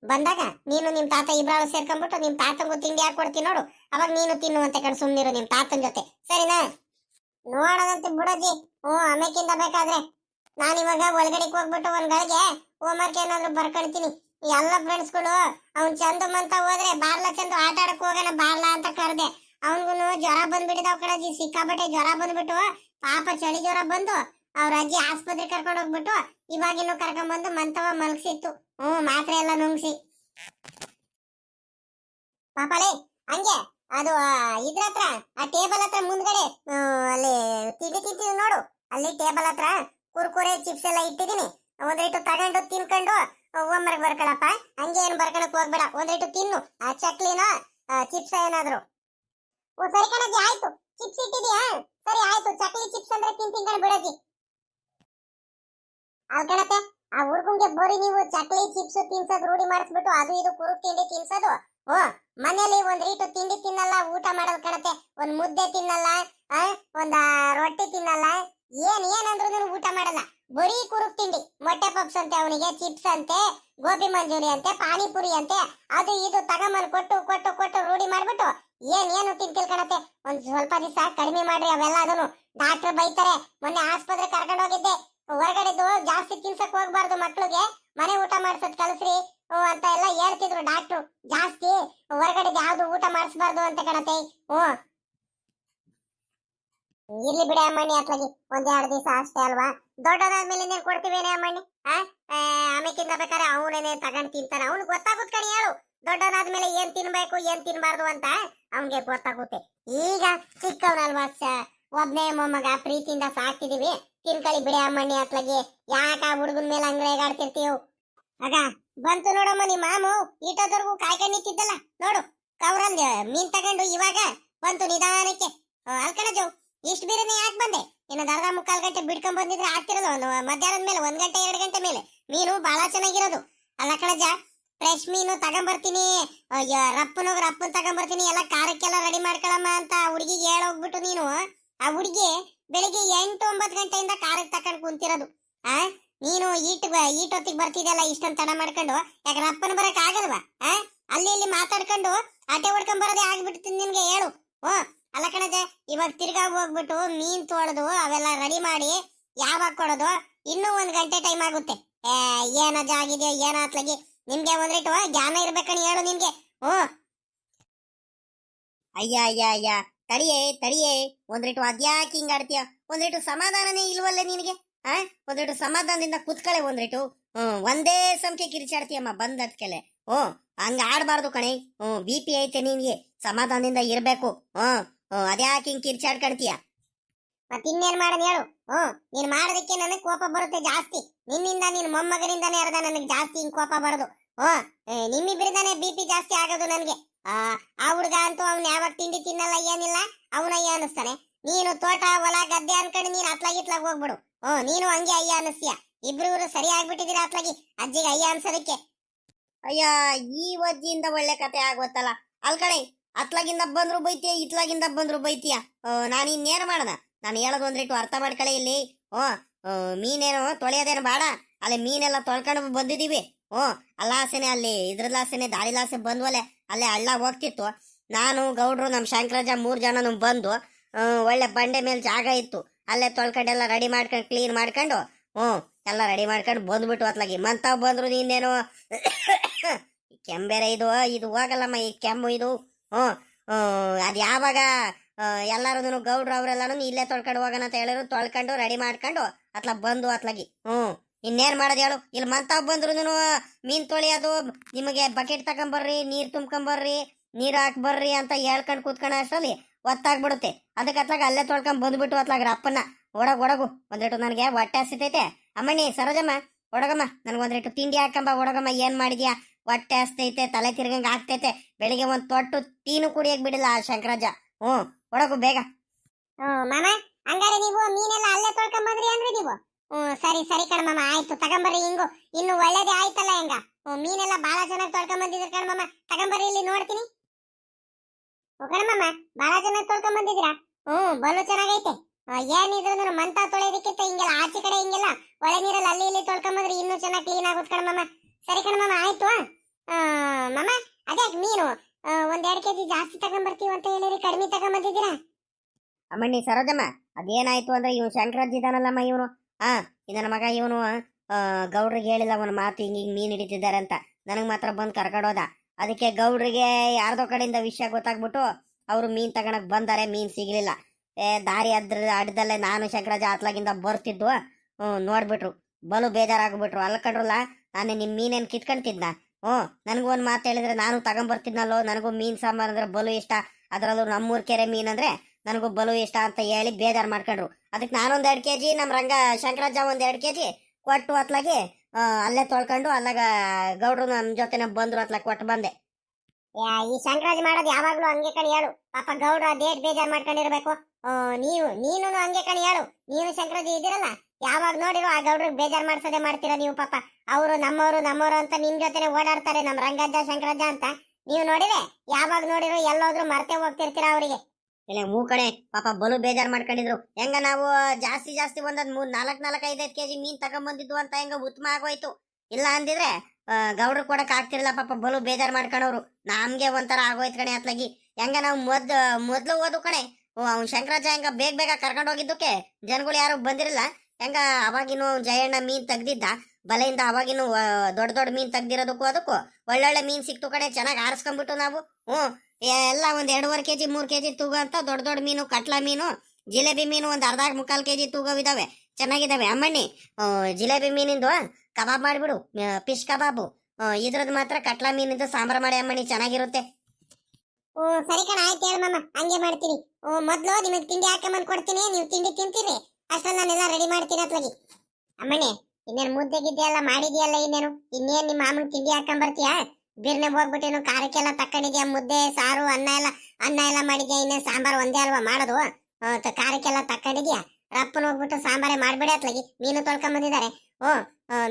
Speaker 4: ಬಂದಾಗ ನೀನು ನಿಮ್ ತಾತ ಇಬ್ರಾಳು ಸೇರ್ಕೊಂಡ್ಬಿಟ್ಟು ನಿಮ್ ತಾತಂಗೂ ತಿಂಡಿ ಹಾಕೊಡ್ತೀನಿ ನೋಡು. ಅವಾಗ ನೀನು ತಿನ್ನುವಂತ ಕಡೆ ಸುಮ್ನಿರು ನಿಮ್ ತಾತನ ಜೊತೆ. ಸರಿನಾ? ನೋಡೋದಂತೆ ಬಿಡೋಜಿ ಓ ಆಮೇಕಿಂದ ಬೇಕಾದ್ರೆ. ನಾನು ಇವಾಗ ಒಳಗಡೆಗೆ ಹೋಗ್ಬಿಟ್ಟು ಒಂದ್ ಗಳಿಗೆ ಹೋಮ್ವರ್ಕ್ ಏನಾದ್ರು ಬರ್ಕೊಳ್ತೀನಿ ಎಲ್ಲ ಫ್ರೆಂಡ್ಸ್ಗಳು ಅವ್ನ್ ಚಂದ ಮಂತ ಹೋದ್ರೆ ಬಾರ್ಲ ಚಂದ ಆಟ ಆಡಕ್ ಹೋಗೋಣ ಬಾರ್ಲ ಅಂತ ಕರೆದೆ. ಅವನ್ಗುನು ಜ್ವರ ಬಂದ್ಬಿಟ್ಟಿದಾವ್ ಕಣಜಿ ಸಿಕ್ಕಾಪಟ್ಟೆ ಜ್ವರ ಬಂದ್ಬಿಟ್ಟು, ಪಾಪ ಚಳಿ ಜ್ವರ ಬಂದು ಅವ್ರ ಅಜ್ಜಿ ಆಸ್ಪತ್ರೆ ಕರ್ಕೊಂಡು ಹೋಗ್ಬಿಟ್ಟು ಇವಾಗಿನ್ನು ಕರ್ಕೊಂಡ್ ಬಂದು ಮಂತವ ಮಲ್ಗಿಸಿತ್ತು. ಹ್ಮ್, ಮಾತ್ರೆ ಎಲ್ಲ ನುಂಗ್ಸಿ. ಪಾಪಲೇ ಹಂಗೆ, ಅದು ಇದ್ರ ಹತ್ರ, ಆ ಟೇಬಲ್ ಹತ್ರ ಮುಂದ್ಗಡೆ ಅಲ್ಲಿ ತಿಂಡಿ ತಿಂತೀನಿ ನೋಡು. ಅಲ್ಲಿ ಟೇಬಲ್ ಹತ್ರ ಕುರ್ಕುರೆ, ಚಿಪ್ಸ್ ಎಲ್ಲ ಇಟ್ಟಿದ್ದೀನಿ. ಒಂದೈಟು ತಗೊಂಡು ತಿನ್ಕೊಂಡು ಹೋಮ್ವರ್ಕ್ ಬರ್ಕೊಳಪ್ಪ. ಹಂಗೆ ಏನು ಬರ್ಕೊಳಕ್ ಹೋಗ್ಬೇಡ ಒಂದೈಟು ತಿನ್ನು. ಆ, ಚಕ್ಲಿನ ಚಿಪ್ಸ್ ಏನಾದ್ರು. ಓ, ಸರಿ ಕಣಜ್ಜಿ, ಆಯ್ತು. ಚಿಪ್ಸ್ ಇಟ್ಟಿದ್ಯಾ ಸರಿ, ಆಯ್ತು. ಚಕ್ಲಿ, ಚಿಪ್ಸ್ ಅಂದ್ರೆ ತಿನ್ ತಿನ್ಕೊಂಡು ಬಿಡಜ್ಜಿ. ಅಲ್ಕಣತ್ತೆ ಆ ಹುಡುಗಂಗೆ ಬರೀ ನೀವು ಚಕ್ಲಿ, ಚಿಪ್ಸ್ ತಿನ್ಸೋದು ರೂಢಿ ಮಾಡಿಸ್ಬಿಟ್ಟು ಅದು ಇದು ಕುರು ತಿಂಡಿ ತಿನ್ಸೋದು. ಓ ಮನೇಲಿ ಒಂದ್ ರೀಟು ತಿಂಡಿ ತಿನ್ನಲ್ಲ, ಊಟ ಮಾಡೋದ್ ಕಣತೆ. ಒಂದ್ ಮುದ್ದೆ ತಿನ್ನಲ್ಲ ಒಂದ್ ರೊಟ್ಟಿ ತಿನ್ನಲ್ಲ. ಏನ್ ಏನಂದ್ರು ಊಟ ಮಾಡಲ್ಲ. ಬರೀ ಕುರುಕ್ ತಿಂಡಿ. ಮೊಟ್ಟೆ ಪಪ್ಸ್ ಅಂತೆ ಅವನಿಗೆ, ಚಿಪ್ಸ್ ಅಂತೆ, ಗೋಬಿ ಮಂಜೂರಿ ಅಂತೆ, ಪಾನಿಪುರಿ ಅಂತೆ. ಅದು ಇದು ತಗೊಂಬಂದ್ ಕೊಟ್ಟು ಕೊಟ್ಟು ಕೊಟ್ಟು ರೂಢಿ ಮಾಡ್ಬಿಟ್ಟು ಏನ್, ಏನು ತಿಂತಿಲ್ ಕಣತೆ. ಒಂದ್ ಸ್ವಲ್ಪ ದಿವಸ ಕಡಿಮೆ ಮಾಡ್ರಿ, ಅವೆಲ್ಲ ಅದನ್ನು ಡಾಕ್ಟರ್ ಬೈತಾರೆ. ಮೊನ್ನೆ ಆಸ್ಪತ್ರೆ ಕರ್ಕೊಂಡು ಹೋಗಿದ್ದೆ. ಹೊರಗಡೆದು ಜಾಸ್ತಿ ತಿನ್ಸಕ್ ಹೋಗ್ಬಾರ್ದು ಮಕ್ಳಿಗೆ. ಮನೆ ಊಟ ಮಾಡ್ಸೋದ್ ಕಲಸ್ರಿ ಅಂತ ಎಲ್ಲ ಹೇಳ್ತಿದ್ರು ಡಾಕ್ಟ್ರು ಜಾಸ್ತಿ. ಹೊರಗಡೆ ಯಾವ್ದು ಊಟ ಮಾಡಿಸ್ಬಾರ್ದು ಅಂತ ಕಣತೆ. ಹ್ಮ್ ಇರ್ಲಿ ಬಿಡಿ ಅಮ್ಮಣ್ಣಿ ಅತ್ಲಾಗಿ. ಒಂದ್ ಎರಡು ದಿವಸ ಅಷ್ಟೇ ಅಲ್ವಾ? ದೊಡ್ಡದಾದ್ಮೇಲೆ ನೀನ್ ಕೊಡ್ತೀವೇನೆ ಅಮ್ಮಣ್ಣಿ? ಆಮೇಕಿಂದ ಬೇಕಾದ್ರೆ ಅವನೇನೆ ತಗೊಂಡ್ ತಿಂತಾನೆ. ಅವ್ನು ಗೊತ್ತಾಗುತ್ತೆ ಕಣಿ ಹೇಳು. ದೊಡ್ಡವನಾದ್ಮೇಲೆ ಏನ್ ತಿನ್ಬೇಕು, ಏನ್ ತಿನ್ಬಾರ್ದು ಅಂತ ಅವನ್ಗೆ ಗೊತ್ತಾಗುತ್ತೆ. ಈಗ ಚಿಕ್ಕವನಲ್ವಾ ಒಬ್ನೇ ಮೊಮ್ಮಗ ಪ್ರೀತಿಯಿಂದ ಸಾಕ್ತಿದೀವಿ. ತಿನ್ಕಳಿ ಬಿಡಿ ಅಮ್ಮಣ್ಣಿ ಅತ್ಲಗೆ. ಯಾಕ ಹುಡುಗನ್ ಮೇಲೆ ಅಂಗ್ರೇಗಾಡ್ತಿರ್ತೀವ್ ಆಗ ಬಂತು ನೋಡಮ್ಮ ನಿಮ್ಮ ಮಾಮು ಈಟೋದವರೆಗೂ ಕಾಯ್ಕೊಂಡು ನಿಂತಿದ್ದಲ್ಲ. ನೋಡು ಕವ್ರಲ್ಲಿ ಮೀನ್ ತಗೊಂಡು ಇವಾಗ ಬಂತು ನಿಧಾನಕ್ಕೆ. ಅಲ್ಕಣಜು ಇಷ್ಟು ಬೀರನೆ ಯಾಕೆ ಬಂದೆ? ಇನ್ನ ಅರ್ಧ ಮುಕ್ಕಾಲು ಗಂಟೆ ಬಿಡ್ಕೊಂಡ್ ಬಂದಿದ್ರೆ ಆಗ್ತಿರಲ್ಲ ಒಂದು ಮಧ್ಯಾಹ್ನದ ಮೇಲೆ, ಒಂದ್ ಗಂಟೆ, ಎರಡು ಗಂಟೆ ಮೇಲೆ. ಮೀನು ಬಹಳ ಚೆನ್ನಾಗಿರೋದು. ಅಲ್ಲ ಕಣಜ ಫ್ರೆಶ್ ಮೀನು ತಗೊಂಬರ್ತೀನಿ. ರಪ್ಪನೋಗ ರಪ್ಪನ್ ತಗೊಂಬರ್ತೀನಿ. ಎಲ್ಲ ಖಾರಕ್ಕೆಲ್ಲ ರೆಡಿ ಮಾಡ್ಕೊಳಮ್ಮ ಅಂತ ಹುಡುಗಿಗೆ ಹೇಳೋಗ್ಬಿಟ್ಟು ನೀನು. ಆ ಹುಡುಗಿ ಬೆಳಿಗ್ಗೆ ಎಂಟು ಒಂಬತ್ತು ಗಂಟೆಯಿಂದ ಕಾರಿಗೆ ತಕೊಂಡು ಕುಂತಿರೋದು. ಆ? ನೀನು ಈಟ್ ಈಟ್ ಹೊತ್ತಿಗೆ ಬರ್ತಿದೆಯಲ್ಲ ಇಷ್ಟೊಂದು ತಡ ಮಾಡ್ಕೊಂಡು? ಯಾಕಂದ್ರೆ ಅಪ್ಪನ ಬರಕ್ ಆಗಲ್ವಾ? ಆ? ಅಲ್ಲಿ ಇಲ್ಲಿ ಮಾತಾಡ್ಕೊಂಡು ಆಟೆ ಹೊಡ್ಕೊಂಡ್ ಬರೋದೇ ಆಗ್ಬಿಡ್ತೀನಿ ನಿನ್ಗೆ ಹೇಳು. ಓ, ಅಲ್ಲ ಕಣಜ, ಇವಾಗ ತಿರ್ಗಾ ಹೋಗ್ಬಿಟ್ಟು ಮೀನ್ ತೊಳೆದು ಅವೆಲ್ಲ ರೆಡಿ ಮಾಡಿ ಯಾವಾಗ ಕೊಡೋದು? ಇನ್ನೂ ಒಂದ್ ಗಂಟೆ ಟೈಮ್ ಆಗುತ್ತೆ. ಏ ಏನಜ್ಜ ಆಗಿದೆ ಏನಾತ್ಲಗಿ ನಿಮ್ಗೆ ಒಂದ್ರಿಟ್ಟು ಜ್ಞಾನ ಇರ್ಬೇಕಣಿ ಹೇಳು ನಿಮ್ಗೆ. ಓ
Speaker 2: ಅಯ್ಯ ಅಯ್ಯ ಅಯ್ಯ. ತಡಿಯೇ ತಡಿಯೇ ಒಂದ್ರಿಟು ಅದ್ಯಾಕೆ ಹಿಂಗಾಡ್ತೀಯ ಒಂದ್ರಿಟ್ಟು ಸಮಾಧಾನನೇ ಇಲ್ವಲ್ಲೇ ನಿನಗೆ? ಆ? ಒಂದ್ರಿಟ್ಟು ಸಮಾಧಾನದಿಂದ ಕುತ್ಕಳೆ ಒಂದ್ರಿಟು ಹ್ಮ್, ಒಂದೇ ಸಂಖ್ಯೆ ಕಿರಿಚಾಡ್ತೀಯಮ್ಮ, ಬಂದದ್ಕೆಲೆ. ಹ್ಮ್ ಹಂಗ ಆಡ್ಬಾರ್ದು ಕಣೆ. ಹ್ಮ್ ಬಿ ಪಿ ಐತೆ ನಿನ್ಗೆ, ಸಮಾಧಾನದಿಂದ ಇರ್ಬೇಕು. ಹ್ಮ್ ಹ್ಮ್ ಅದ್ಯಾಕೆ ಹಿಂಗ್ ಕಿರ್ಚಾಡ್ಕಣ್ತೀಯ?
Speaker 4: ಮತ್ ಇನ್ನೇನ್ ಮಾಡೋಣ ಹೇಳು? ಹ್ಮ್ ನೀನ್ ಮಾಡೋದಕ್ಕೆ ನನಗ್ ಕೋಪ ಬರುತ್ತೆ ಜಾಸ್ತಿ. ನಿನ್ನಿಂದ, ನಿನ್ ಮೊಮ್ಮಗನಿಂದಾನೇ ಅರ್ಧ ನನಗ್ ಜಾಸ್ತಿ ಹಿಂಗ್ ಕೋಪ ಬರೋದು. ಹ್ಮ್ ನಿಮ್ಮಿಬ್ಬರಿಂದಾನೇ ಬಿ ಪಿ ಜಾಸ್ತಿ ಆಗೋದು ನನ್ಗೆ. ಆ ಹುಡ್ಗ ಅಂತೂ ಅವ್ನ್ ಯಾವಾಗ ತಿಂಡಿ ತಿನ್ನಲ್ಲ, ಏನಿಲ್ಲ, ಅವನ ಅಯ್ಯ ಅನಿಸ್ತಾನೆ ನೀನು ತೋಟ, ಹೊಲ, ಗದ್ದೆ ಅನ್ಕೊಂಡು ನೀನ್ ಅತ್ಲಾಗಿತ್ಲಾಗ ಹೋಗ್ಬಿಡು. ಓ, ನೀನು ಹಂಗೆ ಅಯ್ಯ ಅನಿಸ್ತೀಯ ಇಬ್ರು ಸರಿ ಆಗ್ಬಿಟ್ಟಿದೀರ ಅತ್ಲಾಗಿ? ಅಜ್ಜಿಗೆ ಅಯ್ಯ ಅನ್ಸೋದಕ್ಕೆ?
Speaker 2: ಅಯ್ಯ ಈ ವಜ್ಜಿಯಿಂದ ಒಳ್ಳೆ ಕತೆ ಆಗೋತ್ತಲ್ಲ. ಅಲ್ ಕಡೆ ಅತ್ಲಾಗಿಂದ ಬಂದ್ರು ಬೈತೀಯ, ಇತ್ಲಾಗಿಂದ ಬಂದ್ರು ಬೈತೀಯ? ನಾನು ಇನ್ನೇನು ಮಾಡದ? ನಾನು ಹೇಳೋದು ಒಂದಿಟ್ಟು ಅರ್ಥ ಮಾಡ್ಕೊಳ್ಳಿ ಇಲ್ಲಿ. ಓ ಮೀನೇನು ತೊಳೆಯೋದೇನು ಬಾಡ. ಅಲ್ಲಿ ಮೀನೆಲ್ಲ ತೊಳ್ಕೊಂಡು ಬಂದಿದೀವಿ ಹ್ಞೂ ಅಲ್ಲಾಸೆನೆ ಅಲ್ಲಿ ಇದ್ರಲ್ಲಾಸೆನೆ ದಾಳಿಲಾಸೆ ಬಂದ್ವಲೆ, ಅಲ್ಲೇ ಹಳ್ಳ ಹೋಗ್ತಿತ್ತು. ನಾನು, ಗೌಡ್ರು ನಮ್ಮ ಶಂಕರಾಜ ಮೂರು ಜನನು ಬಂದು ಒಳ್ಳೆ ಬಂಡೆ ಮೇಲೆ ಜಾಗ ಇತ್ತು. ಅಲ್ಲೇ ತೊಳ್ಕೊಂಡೆಲ್ಲ ರೆಡಿ ಮಾಡ್ಕೊಂಡು, ಕ್ಲೀನ್ ಮಾಡ್ಕೊಂಡು, ಹ್ಞೂ, ಎಲ್ಲ ರೆಡಿ ಮಾಡ್ಕೊಂಡು ಬಂದ್ಬಿಟ್ಟು ಅತ್ಲಾಗಿ. ಮಂತಾವ್ ಬಂದ್ರು ನೀನೇನು, ಕೆಂಬೇರೆ ಇದು ಇದು ಹೋಗಲ್ಲಮ್ಮ, ಈ ಕೆಮ್ಮು ಇದು, ಹ್ಞೂ ಅದು ಯಾವಾಗ ಎಲ್ಲರೂ ಗೌಡ್ರು ಅವರೆಲ್ಲರೂ ಇಲ್ಲೇ ತೊಳ್ಕೊಂಡು ಹೋಗೋಣ ಅಂತ ಹೇಳಿದ್ರು, ತೊಳ್ಕೊಂಡು, ರೆಡಿ ಮಾಡ್ಕೊಂಡು ಅತ್ಲ ಬಂದು ಅತ್ಲಾಗಿ. ಹ್ಞೂ ಇನ್ನೇನು ಮಾಡೋದು ಹೇಳು? ಇಲ್ಲಿ ಮಂತಾವ್ ಬಂದ್ರು ಮೀನ್ ತೊಳೆಯೋದು ನಿಮಗೆ ಬಕೆಟ್ ತಗೊಂಬರ್ರಿ, ನೀರು ತುಂಬ್ಕೊಂಬರ್ರಿ, ನೀರು ಹಾಕ್ಬರ್ರಿ ಅಂತ ಹೇಳ್ಕೊಂಡು ಕೂತ್ಕೊಂಡ ಅಷ್ಟರಲ್ಲಿ ಒತ್ತಾಗ್ಬಿಡುತ್ತೆ. ಅದಕ್ಕೆ ಅತ್ಲಾಗ ಅಲ್ಲೇ ತೊಳ್ಕೊಂಡ್ ಬಂದ್ಬಿಟ್ಟು ಅತ್ಲಾಗ್ರ ಅಪ್ಪನ ಒಡಗು ಒಡಗು ಒಂದಿಟ್ಟು ನನಗೆ ಹೊಟ್ಟೆ ಹಸಿತೈತೆ ಅಮ್ಮಣ್ಣಿ, ಸರೋಜಮ್ಮ, ಒಡಗಮ್ಮ ನನಗೊಂದ್ರಿಟ್ಟು ತಿಂಡಿ ಹಾಕಂಬ, ಒಡಗಮ್ಮ, ಏನ್ ಮಾಡಿದ್ಯಾ? ಹೊಟ್ಟೆ ಹಸ್ತೈತೆ ತಲೆ ತಿರ್ಗಂಗ್ ಆಗ್ತೈತೆ. ಬೆಳಿಗ್ಗೆ ಒಂದ್ ತೊಟ್ಟು ತೀನು ಕುಡಿಯಕ್ ಬಿಡಿಲ್ಲ ಆ ಶಂಕರಾಜ. ಹ್ಞೂ, ಒಡಗು, ಬೇಗ.
Speaker 4: ಹಂಗಾರೆ ನೀವು ಮೀನೆಲ್ಲ ಅಲ್ಲೇ ತೊಳ್ಕೊಂಡ್ ಬಂದ್ರಿ ಅಂದ್ರೆ ನೀವು? ಹ್ಮ್, ಸರಿ ಸರಿ ಕಣ ಮಾಮ ಆಯ್ತು. ತಗೊಂಬರ್ರಿ, ಹಿಂಗು. ಇನ್ನು ಒಳ್ಳೇದೇ ಆಯ್ತಲ್ಲ ಹೆಂಗ? ಮೀನೆಲ್ಲ ಬಹಳ ಚೆನ್ನಾಗಿ ತೊಳ್ಕೊಂಡ್ ಬಂದಿದ್ರ ಕಣ ತಗೊಂಬರಿ ತಗೊಂಬರ್ರಿ, ಇಲ್ಲಿ ನೋಡ್ತೀನಿ. ಕಣಮ್ಮ ಕಣ ಮಾಮ ಬಹಳ ಚೆನ್ನಾಗಿ ತೊಳ್ಕೊಂಡ್ ಬಂದಿದ್ರ ಹ್ಮ್ ಬಲು ಚೆನ್ನಾಗೈತೆ. ಏನಿದ್ರು ಮಂತ ತೊಳೆಯೋದಕ್ಕಿಂತ ಹಿಂಗೆಲ್ಲ, ಆಚೆ ಕಡೆ ಹಿಂಗೆಲ್ಲ ಒಳೆ ನೀರಲ್ಲಿ ಅಲ್ಲಿ ಇಲ್ಲಿ ತೊಳ್ಕೊಂಡ್ ಬಂದ್ರೆ ಇನ್ನೂ ಚೆನ್ನಾಗಿ ಕ್ಲೀನ್ ಆಗುತ್ತೆ ಕಣ ಮಾಮ ಸರಿ ಕಣ ಮಾಮ ಆಯ್ತು ಮಮ್ಮ ಮಾಮ, ಅದೇ ಮೀನು? ಒಂದೆರಡು ಕೆಜಿ ಜಾಸ್ತಿ ತಗೊಂಡ್ಬರ್ತೀವಿ ಅಂತ ಹೇಳಿರಿ, ಕಡಿಮೆ ತಗೊಂಬಂದಿದ್ದೀರಾ?
Speaker 2: ಅಮ್ಮಣ್ಣಿ, ಸರೋಜಮ್ಮ, ಅದೇನಾಯ್ತು ಅಂದ್ರೆ ಇವ್ನು ಶಂಕರಾಜ್ ಇದಾನಲ್ಲಮ್ಮ ಇವನು. ಆ ನನ್ನ ಮಗ ಇವನು ಗೌಡ್ರಿಗೆ ಹೇಳಿಲ್ಲ, ಅವನ ಮಾತು ಹಿಂಗೆ ಹಿಂಗೆ ಮೀನ್ ಹಿಡಿತಿದ್ದಾರೆ ಅಂತ. ನನಗೆ ಮಾತ್ರ ಬಂದು ಕರ್ಕೊಂಡೋದ ಅದಕ್ಕೆ ಗೌಡ್ರಿಗೆ ಯಾರ್ದೋ ಕಡೆಯಿಂದ ವಿಷಯ ಗೊತ್ತಾಗ್ಬಿಟ್ಟು ಅವರು ಮೀನ್ ತಗೊಳಕ್ ಬಂದಾರೆ, ಮೀನ್ ಸಿಗ್ಲಿಲ್ಲ. ಏ, ದಾರಿ ಅದ್ರ ಅಡ್ಡದಲ್ಲೇ ನಾನು ಶಂಕರಾಜ ಆತ್ಲಾಗಿಂದ ಬರ್ತಿದ್ವು ಹ್ಞೂ, ನೋಡ್ಬಿಟ್ರು. ಬಲು ಬೇಜಾರಾಗ್ಬಿಟ್ರು. ಅಲ್ಕಂಡ್ರಲ್ಲ ನಾನು ನಿಮ್ಮ ಮೀನೇನು ಕಿತ್ಕೊಂತಿದ್ನ ಹ್ಞೂ, ನನಗೂ ಒಂದು ಮಾತು ಹೇಳಿದ್ರೆ ನಾನು ತಗೊಂಬರ್ತಿದ್ನಲ್ಲೋ? ನನಗೂ ಮೀನು ಸಾಂಬಾರು ಅಂದ್ರೆ ಬಲು ಇಷ್ಟ. ಅದರಲ್ಲೂ ನಮ್ಮೂರು ಕೆರೆ ಮೀನ್ ಅಂದ್ರೆ ನನಗೂ ಬಲು ಇಷ್ಟ ಅಂತ ಹೇಳಿ ಬೇಜಾರ್ ಮಾಡ್ಕೊಂಡ್ರು. ಅದಕ್ಕೆ ನಾನೊಂದು ಎರಡು ಕೆ ಕೆಜಿ ನಮ್ಮ ರಂಗ ಶಂಕರಾಜ ಒಂದು ಎರಡು ಕೆ ಕೆಜಿ ಕೊಟ್ಟು ಅತ್ಲಾಗಿ ಆ, ಅಲ್ಲೇ ತೊಳ್ಕೊಂಡು ಅಲ್ಲಾಗ ಗೌಡ್ರು ನಮ್ಮ ಜೊತೆನ ಬಂದ್ರು ಅತ್ಲಾಗ ಕೊಟ್ಟು ಬಂದೆ.
Speaker 4: ಈ ಶಂಕರಾಜ್ ಮಾಡೋದು ಯಾವಾಗ್ಲೂ ಹಂಗೆ ಕಣಿ ಹೇಳು. ಪಾಪ ಗೌಡ್ರ ಡೇಟ್ ಬೇಜಾರ್ ಮಾಡ್ಕೊಂಡಿರ್ಬೇಕು. ನೀವು ನೀನು ಹಂಗೆ ಕಣಿ ಹೇಳು. ನೀನು ಶಂಕರಾಜ್ ಇದ್ದೀರಲ್ಲ ಯಾವಾಗ ನೋಡಿರೋ ಆ ಗೌಡ್ರಿಗೆ ಬೇಜಾರ್ ಮಾಡ್ಸೋದೇ ಮಾಡ್ತೀರಾ ನೀವು ಪಾಪ. ಅವರು ನಮ್ಮವರು ನಮ್ಮವರು ಅಂತ ನಿಮ್ ಜೊತೆನೆ ಓಡಾಡ್ತಾರೆ ನಮ್ಮ ರಂಗಜ್ಜ ಶಂಕರಜ್ಜ ಅಂತ. ನೀವು ನೋಡಿದ್ರೆ ಯಾವಾಗ ನೋಡಿರೋ ಎಲ್ಲೋದ್ರು ಮರ್ತೆ ಹೋಗ್ತಿರ್ತೀರಾ ಅವರಿಗೆ.
Speaker 2: ಇಲ್ಲ ಮೂ ಕಡೆ. ಪಾಪ ಬಲು ಬೇಜಾರ್ ಮಾಡ್ಕೊಂಡಿದ್ರು. ಹೆಂಗ ನಾವು ಜಾಸ್ತಿ ಜಾಸ್ತಿ ಒಂದ್ ಮೂರ್ ನಾಲ್ಕ್ ನಾಲ್ಕ್ ಐದೈದು ಕೆಜಿ ಮೀನ್ ತಗೊಂಬಂದಿದ್ವು ಅಂತ ಹೆಂಗ ಉತ್ತಮ ಆಗೋಯ್ತು. ಇಲ್ಲ ಅಂದಿದ್ರೆ ಗೌಡ್ರು ಕೊಡಕ್ ಆಗ್ತಿರ್ಲಿಲ್ಲ. ಪಾಪ ಬಲು ಬೇಜಾರ್ ಮಾಡ್ಕೊಂಡವ್ರು ನಮ್ಗೆ ಒಂಥರ ಆಗೋಯ್ತು ಕಣೆ ಅತ್ಲಾಗಿ. ಹೆಂಗ ನಾವು ಮೊದ್ ಮೊದ್ಲು ಓದು ಕಣೆ. ಅವ್ನ್ ಶಂಕರಾಜ ಹೆಂಗ ಬೇಗ ಬೇಗ ಕರ್ಕೊಂಡು ಹೋಗಿದ್ದಕ್ಕೆ ಜನಗಳು ಯಾರು ಬಂದಿರಲ್ಲ ಹೆಂಗ ಅವಾಗಿನ ಜಯಣ್ಣ ಮೀನ್ ತೆಗ್ದಿದ್ದ. ಬಲೆಯಿಂದ ಅವಾಗಿನ್ನು ದೊಡ್ಡ ದೊಡ್ಡ ಮೀನ್ ತೆಗ್ದಿರೋದಕ್ಕೂ ಅದಕ್ಕೂ ಒಳ್ಳೊಳ್ಳೆ ಮೀನ್ ಸಿಕ್ತು ಕಣೆ. ಚೆನ್ನಾಗಿ ಆರಿಸ್ಕೊಂಡ್ಬಿಟ್ಟು ನಾವು. ಹ್ಞೂ. ಎಲ್ಲ ಒಂದ್ ಎರಡೂವರೆ ಕೆಜಿ ಮೂರ್ ಕೆಜಿ ತೂಗ ಅಂತ ದೊಡ್ಡ ದೊಡ್ಡ ಮೀನು ಕಟ್ಲಾ ಮೀನು ಜಿಲೇಬಿ ಮೀನು ಒಂದ್ ಅರ್ಧ ಮುಕ್ಕಾಲ್ ಕೆಜಿ ತೂಗವಿದಾವೆ. ಚೆನ್ನಾಗಿದಾವೆ. ಅಮ್ಮಣ್ಣಿ ಜಿಲೇಬಿ ಮೀನಿಂದು ಕಬಾಬ್ ಮಾಡಿಬಿಡು. ಫಿಶ್ ಕಬಾಬು. ಆ, ಇದ್ರದ್ದು ಮಾತ್ರ ಕಟ್ಲಾ ಮೀನಿಂದು ಸಾಂಬಾರ್ ಮಾಡಿ ಅಮ್ಮಣ್ಣಿ ಚೆನ್ನಾಗಿರುತ್ತೆ.
Speaker 4: ಓ ಸರಿ ಕಣ ಆಯ್ತು ಹೇಳು ಮಾಮ. ಹಂಗೆ ಮಾಡ್ತೀನಿ. ಓ ಮೊದ್ಲು ನಿಮಗೆ ತಿಂಡಿ ಹಾಕೊಂಬಂದ್ ಕೊಡ್ತೀನಿ. ನೀವು ತಿಂಡಿ ತಿಂತೀರಿ. ಅಷ್ಟ್ರಲ್ಲಿ ನಾನೆಲ್ಲ ರೆಡಿ ಮಾಡ್ತೀನಿ ಅತ್ಲಾಗಿ. ಅಮ್ಮಣ್ಣಿ ಇನ್ನೇನು ಮುದ್ದೆ ಗಿದ್ದೆ ಎಲ್ಲ ಮಾಡಿದ್ಯಲ್ಲ ಇನ್ನೇನು? ಇನ್ನೇನು ನಿಮ್ಮ ಮಾಮನ್ ತಿಂಡಿ ಹಾಕೊಂಬರ್ತೀಯಾ? ಬಿರ್ನೆ ಹೋಗ್ಬಿಟ್ಟೇನು ಖಾರಕ್ಕೆಲ್ಲ ತಕೊಂಡಿದ್ಯಾ ಮುದ್ದೆ, ಸಾರು, ಅನ್ನ ಎಲ್ಲ ಅನ್ನ ಎಲ್ಲ ಮಾಡಿದ್ಯಾ? ಇನ್ನೇನು ಸಾಂಬಾರ್ ಒಂದೇ ಅಲ್ವಾ ಮಾಡೋದು? ಖಾರಕ್ಕೆಲ್ಲ ತಕೊಂಡಿದ್ಯಾ ರಪ್ಪನ ಹೋಗ್ಬಿಟ್ಟು ಸಾಂಬಾರೇ ಮಾಡ್ಬಿಡಿ ಅತ್ಲಾಗಿ. ಮೀನು ತೊಳ್ಕೊಂಡ್ ಬಂದಿದ್ದಾರೆ. ಓ